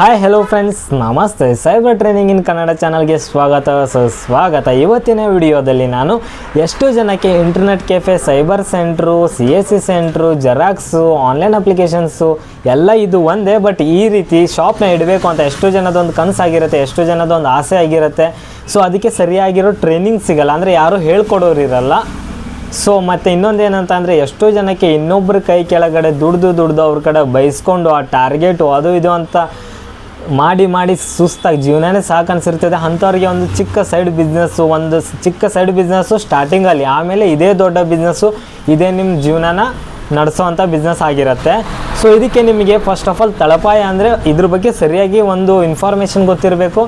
Hi hello friends ನಮಸ್ತೆ. Cyber training in Kannada ಚಾನಲ್ಗೆ ಸ್ವಾಗತ ಸ್ವಾಗತ. ಇವತ್ತಿನ ವಿಡಿಯೋದಲ್ಲಿ ನಾನು ಎಷ್ಟು ಜನಕ್ಕೆ internet cafe cyber centre C S C centre xerox online applications ಎಲ್ಲ ಇದು ಒಂದೇ ಬಟ್ ಈ ರೀತಿ ಶಾಪ್ನ ಇಡಬೇಕು ಅಂತ ಎಷ್ಟು ಜನದೊಂದು ಕನಸಾಗಿರುತ್ತೆ, ಎಷ್ಟು ಜನದೊಂದು ಆಸೆ ಆಗಿರುತ್ತೆ. ಸೊ ಅದಕ್ಕೆ ಸರಿಯಾಗಿರೋ ಟ್ರೈನಿಂಗ್ ಸಿಗಲ್ಲ. ಅಂದರೆ ಯಾರೂ ಹೇಳ್ಕೊಡೋರು ಇರಲ್ಲ. ಸೊ ಮತ್ತು ಇನ್ನೊಂದು ಏನಂತ ಅಂದರೆ, ಎಷ್ಟೋ ಜನಕ್ಕೆ ಇನ್ನೊಬ್ಬರ ಕೈ ಕೆಳಗಡೆ ದುಡ್ದು ದುಡ್ದು ಅವ್ರ ಕಡೆ ಬೈಸ್ಕೊಂಡು ಆ ಟಾರ್ಗೆಟು ಅದು ಇದು ಅಂತ ಮಾಡಿ ಮಾಡಿ ಸುಸ್ತಾಗಿ ಜೀವನನೇ ಸಾಕು ಅಂಥವ್ರಿಗೆ ಒಂದು ಚಿಕ್ಕ ಸೈಡ್ ಬಿಸ್ನೆಸ್ಸು ಒಂದು ಚಿಕ್ಕ ಸೈಡ್ ಬಿಸ್ನೆಸ್ಸು ಸ್ಟಾರ್ಟಿಂಗಲ್ಲಿ ಆಮೇಲೆ ಇದೇ ದೊಡ್ಡ ಬಿಸ್ನೆಸ್ಸು ಇದೇ ನಿಮ್ಮ ಜೀವನನ ನಡೆಸೋವಂಥ ಬಿಸ್ನೆಸ್ ಆಗಿರುತ್ತೆ. ಸೊ ಇದಕ್ಕೆ ನಿಮಗೆ ಫಸ್ಟ್ ಆಫ್ ಆಲ್ ತಳಪಾಯ ಅಂದರೆ ಇದ್ರ ಬಗ್ಗೆ ಸರಿಯಾಗಿ ಒಂದು ಇನ್ಫಾರ್ಮೇಷನ್ ಗೊತ್ತಿರಬೇಕು.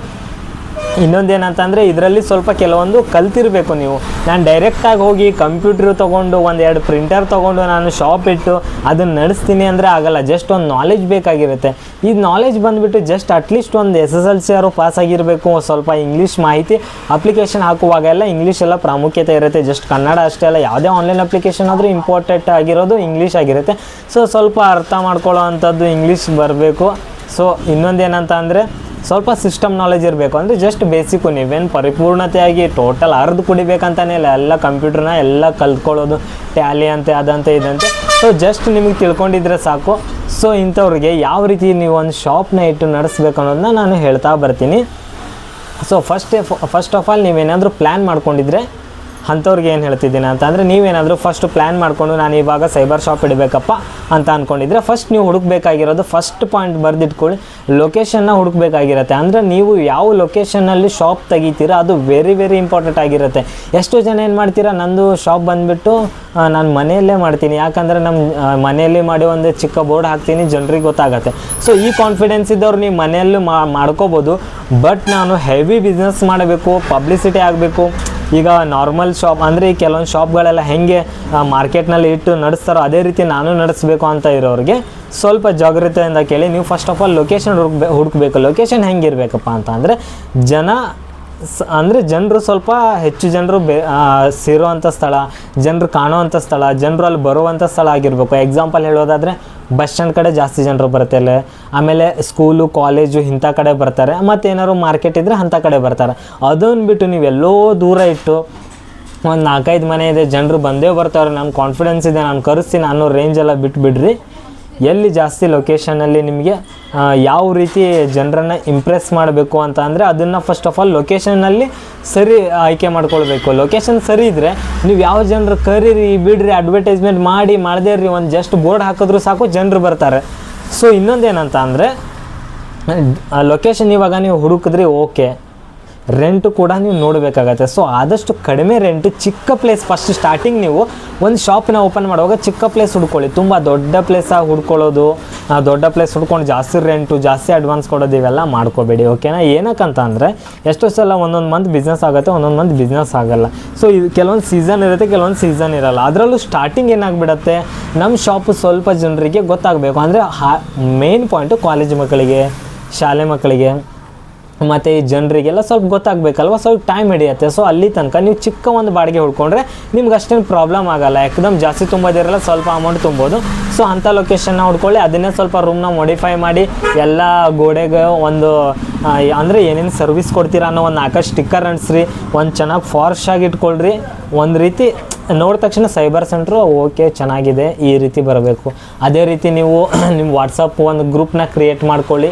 ಇನ್ನೊಂದೇನಂತಂದರೆ ಇದರಲ್ಲಿ ಸ್ವಲ್ಪ ಕೆಲವೊಂದು ಕಲ್ತಿರಬೇಕು ನೀವು. ನಾನು ಡೈರೆಕ್ಟಾಗಿ ಹೋಗಿ ಕಂಪ್ಯೂಟ್ರ್ ತೊಗೊಂಡು ಒಂದೆರಡು ಪ್ರಿಂಟರ್ ತೊಗೊಂಡು ನಾನು ಶಾಪ್ ಇಟ್ಟು ಅದನ್ನು ನಡೆಸ್ತೀನಿ ಅಂದರೆ ಆಗಲ್ಲ. ಜಸ್ಟ್ ಒಂದು ನಾಲೆಜ್ ಬೇಕಾಗಿರುತ್ತೆ. ಈ ನಾಲೆಜ್ ಬಂದುಬಿಟ್ಟು ಜಸ್ಟ್ ಅಟ್ಲೀಸ್ಟ್ ಒಂದು ಎಸ್ ಎಸ್ ಎಲ್ ಸಿ ಅವರು ಪಾಸ್ ಆಗಿರಬೇಕು. ಸ್ವಲ್ಪ ಇಂಗ್ಲೀಷ್ ಮಾಹಿತಿ ಅಪ್ಲಿಕೇಶನ್ ಹಾಕುವಾಗೆಲ್ಲ ಇಂಗ್ಲೀಷ್ ಎಲ್ಲ ಪ್ರಾಮುಖ್ಯತೆ ಇರುತ್ತೆ. ಜಸ್ಟ್ ಕನ್ನಡ ಅಷ್ಟೇ ಅಲ್ಲ, ಯಾವುದೇ ಆನ್ಲೈನ್ ಅಪ್ಲಿಕೇಶನ್ ಆದರೂ ಇಂಪಾರ್ಟೆಂಟ್ ಆಗಿರೋದು ಇಂಗ್ಲೀಷ್ ಆಗಿರುತ್ತೆ. ಸೊ ಸ್ವಲ್ಪ ಅರ್ಥ ಮಾಡ್ಕೊಳ್ಳೋ ಅಂಥದ್ದು ಇಂಗ್ಲೀಷ್ ಬರಬೇಕು. ಸೊ ಇನ್ನೊಂದೇನಂತ ಅಂದರೆ ಸ್ವಲ್ಪ ಸಿಸ್ಟಮ್ ನಾಲೆಜ್ ಇರಬೇಕು. ಅಂದರೆ ಜಸ್ಟ್ ಬೇಸಿಕ್ಕು ನೀವೇನು ಪರಿಪೂರ್ಣತೆಯಾಗಿ ಟೋಟಲ್ ಅರ್ದು ಕುಡಿಬೇಕಂತಾನೆ ಇಲ್ಲ. ಎಲ್ಲ ಕಂಪ್ಯೂಟರ್ನ ಎಲ್ಲ ಕಲ್ತ್ಕೊಳ್ಳೋದು. ಟ್ಯಾಲಿ ಅಂತೆ, ಅದಂತೆ, ಇದಂತೆ. ಸೊ ಜಸ್ಟ್ ನಿಮಗೆ ತಿಳ್ಕೊಂಡಿದ್ರೆ ಸಾಕು. ಸೊ ಇಂಥವ್ರಿಗೆ ಯಾವ ರೀತಿ ನೀವು ಒಂದು ಶಾಪ್ನ ಇಟ್ಟು ನಡೆಸ್ಬೇಕು ಅನ್ನೋದನ್ನ ನಾನು ಹೇಳ್ತಾ ಬರ್ತೀನಿ. So first first of all ನೀವೇನಾದರೂ ಪ್ಲ್ಯಾನ್ ಮಾಡ್ಕೊಂಡಿದ್ರೆ ಅಂಥವ್ರಿಗೆ ಏನು ಹೇಳ್ತಿದ್ದೀನಿ ಅಂತಂದರೆ ನೀವೇನಾದರೂ ಫಸ್ಟ್ ಪ್ಲ್ಯಾನ್ ಮಾಡಿಕೊಂಡು ನಾನು ಇವಾಗ ಸೈಬರ್ ಶಾಪ್ ಇಡಬೇಕಪ್ಪ ಅಂತ ಅಂದ್ಕೊಂಡಿದ್ರೆ ಫಸ್ಟ್ ನೀವು ಹುಡುಕ್ಬೇಕಾಗಿರೋದು ಫಸ್ಟ್ ಪಾಯಿಂಟ್ ಬರೆದಿಟ್ಕೊಳ್ಳಿ. ಲೊಕೇಶನ್ನ ಹುಡುಕ್ಬೇಕಾಗಿರತ್ತೆ. ಅಂದರೆ ನೀವು ಯಾವ ಲೊಕೇಶನ್ನಲ್ಲಿ ಶಾಪ್ ತೆಗಿತೀರಾ ಅದು ವೆರಿ ವೆರಿ ಇಂಪಾರ್ಟೆಂಟ್ ಆಗಿರುತ್ತೆ. ಎಷ್ಟೋ ಜನ ಏನು ಮಾಡ್ತೀರಾ, ನಂದು ಶಾಪ್ ಬಂದುಬಿಟ್ಟು ನಾನು ಮನೆಯಲ್ಲೇ ಮಾಡ್ತೀನಿ. ಯಾಕಂದರೆ ನಮ್ಮ ಮನೆಯಲ್ಲಿ ಮಾಡಿ ಒಂದು ಚಿಕ್ಕ ಬೋರ್ಡ್ ಹಾಕ್ತೀನಿ, ಜನರಿಗೆ ಗೊತ್ತಾಗತ್ತೆ. ಸೊ ಈ ಕಾನ್ಫಿಡೆನ್ಸ್ ಇದ್ದವ್ರು ನೀವು ಮನೆಯಲ್ಲೂ ಮಾಡ್ಕೋಬೋದು. ಬಟ್ ನಾನು ಹೆವಿ ಬಿಸ್ನೆಸ್ ಮಾಡಬೇಕು ಪಬ್ಲಿಸಿಟಿ ಆಗಬೇಕು. ಈಗ ನಾರ್ಮಲ್ ಶಾಪ್ ಅಂದರೆ ಈ ಕೆಲವೊಂದು ಶಾಪ್ಗಳೆಲ್ಲ ಹೆಂಗೆ ಮಾರ್ಕೆಟ್ನಲ್ಲಿ ಇಟ್ಟು ನಡೆಸ್ತಾರೋ ಅದೇ ರೀತಿ ನಾನು ನಡೆಸಬೇಕು ಅಂತ ಇರೋರಿಗೆ ಸ್ವಲ್ಪ ಜಾಗ್ರತೆಯಿಂದ ಕೇಳಿ. ನೀವು ಫಸ್ಟ್ ಆಫ್ ಆಲ್ ಲೊಕೇಶನ್ ಹುಡುಕ್ಬೇ, ಹುಡುಕ್ಬೇಕು. ಲೊಕೇಶನ್ ಹೆಂಗಿರಬೇಕಪ್ಪ ಅಂತ ಅಂದರೆ ಜನ ಸ, ಅಂದರೆ ಜನರು ಸ್ವಲ್ಪ ಹೆಚ್ಚು ಜನರು ಬೇ ಸೇರುವಂಥ ಸ್ಥಳ, ಜನರು ಕಾಣುವಂಥ ಸ್ಥಳ, ಜನರು ಅಲ್ಲಿ ಬರುವಂಥ ಸ್ಥಳ ಆಗಿರಬೇಕು. ಎಕ್ಸಾಂಪಲ್ ಹೇಳೋದಾದರೆ ಬಸ್ ಸ್ಟ್ಯಾಂಡ್ ಕಡೆ ಜಾಸ್ತಿ ಜನರು ಬರ್ತಾರೆ ಆಮೇಲೆ ಸ್ಕೂಲು ಕಾಲೇಜು ಇಂಥ ಕಡೆ ಬರ್ತಾರೆ. ಮತ್ತು ಏನಾದ್ರು ಮಾರ್ಕೆಟ್ ಇದ್ದರೆ ಅಂಥ ಕಡೆ ಬರ್ತಾರೆ. ಅದನ್ನು ಬಿಟ್ಟು ನೀವು ಎಲ್ಲೋ ದೂರ ಇಟ್ಟು ಒಂದು ನಾಲ್ಕೈದು ಮನೆ ಇದೆ, ಜನರು ಬಂದೇ ಬರ್ತಾರೆ ನಮ್ಮ ಕಾನ್ಫಿಡೆನ್ಸ್ ಇದೆ, ನಾನು ಕರೆಸ್ತೀನಿ ಅನ್ನೋ ರೇಂಜೆಲ್ಲ ಬಿಟ್ಬಿಡ್ರಿ. ಎಲ್ಲಿ ಜಾಸ್ತಿ ಲೊಕೇಶನಲ್ಲಿ ನಿಮಗೆ ಯಾವ ರೀತಿ ಜನರನ್ನು ಇಂಪ್ರೆಸ್ ಮಾಡಬೇಕು ಅಂತ ಅಂದರೆ ಅದನ್ನು ಫಸ್ಟ್ ಆಫ್ ಆಲ್ ಲೊಕೇಶನಲ್ಲಿ ಸರಿ ಆಯ್ಕೆ ಮಾಡ್ಕೊಳ್ಬೇಕು. ಲೊಕೇಶನ್ ಸರಿ ಇದ್ದರೆ ನೀವು ಯಾವ ಜನರು ಕರೀರಿ ಬಿಡ್ರಿ ಅಡ್ವರ್ಟೈಸ್ಮೆಂಟ್ ಮಾಡಿ, ಮಾಡದೇ ರೀ ಒಂದು ಜಸ್ಟ್ ಬೋರ್ಡ್ ಹಾಕಿದ್ರು ಸಾಕು, ಜನರು ಬರ್ತಾರೆ. ಸೊ ಇನ್ನೊಂದೇನಂತ ಅಂದರೆ ಲೊಕೇಶನ್ ಇವಾಗ ನೀವು ಹುಡುಕಿದ್ರಿ ಓಕೆ ರೆಂಟು ಕೂಡ ನೀವು ನೋಡಬೇಕಾಗತ್ತೆ. ಸೊ ಆದಷ್ಟು ಕಡಿಮೆ ರೆಂಟು ಚಿಕ್ಕ ಪ್ಲೇಸ್ ಫಸ್ಟ್ ಸ್ಟಾರ್ಟಿಂಗ್ ನೀವು ಒಂದು ಶಾಪ್ನ ಓಪನ್ ಮಾಡುವಾಗ ಚಿಕ್ಕ ಪ್ಲೇಸ್ ಹುಡ್ಕೊಳ್ಳಿ. ತುಂಬ ದೊಡ್ಡ ಪ್ಲೇಸಾಗಿ ಹುಡ್ಕೊಳ್ಳೋದು. ದೊಡ್ಡ ಪ್ಲೇಸ್ ಹುಡ್ಕೊಂಡು ಜಾಸ್ತಿ ರೆಂಟು ಜಾಸ್ತಿ ಅಡ್ವಾನ್ಸ್ ಕೊಡೋದು ಇವೆಲ್ಲ ಮಾಡ್ಕೋಬೇಡಿ ಓಕೆನಾ ಏನಕ್ಕಂತ ಅಂದರೆ ಎಷ್ಟೋ ಸಲ ಒಂದೊಂದು ಮಂತ್ ಬಿಸ್ನೆಸ್ ಆಗುತ್ತೆ, ಒಂದೊಂದು ಮಂತ್ ಬಿಸ್ನೆಸ್ ಆಗೋಲ್ಲ. ಸೊ ಇದು ಕೆಲವೊಂದು ಸೀಸನ್ ಇರುತ್ತೆ, ಕೆಲವೊಂದು ಸೀಸನ್ ಇರೋಲ್ಲ. ಅದರಲ್ಲೂ ಸ್ಟಾರ್ಟಿಂಗ್ ಏನಾಗ್ಬಿಡತ್ತೆ? ನಮ್ಮ ಶಾಪು ಸ್ವಲ್ಪ ಜನರಿಗೆ ಗೊತ್ತಾಗಬೇಕು. ಅಂದರೆ ಹಾ ಮೇನ್ ಪಾಯಿಂಟು ಕಾಲೇಜ್ ಮಕ್ಕಳಿಗೆ, ಶಾಲೆ ಮಕ್ಕಳಿಗೆ ಮತ್ತು ಈ ಜನರಿಗೆಲ್ಲ ಸ್ವಲ್ಪ ಗೊತ್ತಾಗಬೇಕಲ್ವ? ಸ್ವಲ್ಪ ಟೈಮ್ ಹಿಡಿಯುತ್ತೆ. ಸೊ ಅಲ್ಲಿ ತನಕ ನೀವು ಚಿಕ್ಕ ಒಂದು ಬಾಡಿಗೆ ಹುಡ್ಕೊಂಡ್ರೆ ನಿಮ್ಗೆ ಅಷ್ಟೇನು ಪ್ರಾಬ್ಲಮ್ ಆಗಲ್ಲ. ಯಾಕದಮ್ ಜಾಸ್ತಿ ತುಂಬೋದಿರಲ್ಲ, ಸ್ವಲ್ಪ ಅಮೌಂಟ್ ತುಂಬೋದು. ಸೊ ಅಂಥ ಲೊಕೇಶನ್ನ ಹುಡ್ಕೊಳ್ಳಿ. ಅದನ್ನೇ ಸ್ವಲ್ಪ ರೂಮ್ನ ಮಾಡಿಫೈ ಮಾಡಿ. ಎಲ್ಲ ಗೋಡೆಗೆ ಒಂದು ಅಂದರೆ ಏನೇನು ಸರ್ವಿಸ್ ಕೊಡ್ತೀರಾ ಅನ್ನೋ ಒಂದು ನಾಲ್ಕು ಸ್ಟಿಕ್ಕರ್ ಅಂಟಿಸ್ರಿ. ಒಂದು ಚೆನ್ನಾಗಿ ಫಾರ್ಶ್ ಆಗಿ ಇಟ್ಕೊಳ್ರಿ. ಒಂದು ರೀತಿ ನೋಡಿದ ತಕ್ಷಣ ಸೈಬರ್ ಸೆಂಟ್ರು ಓಕೆ ಚೆನ್ನಾಗಿದೆ. ಈ ರೀತಿ ಬರಬೇಕು. ಅದೇ ರೀತಿ ನೀವು ನಿಮ್ಮ ವಾಟ್ಸಪ್ ಒಂದು ಗ್ರೂಪ್ನ ಕ್ರಿಯೇಟ್ ಮಾಡ್ಕೊಳ್ಳಿ.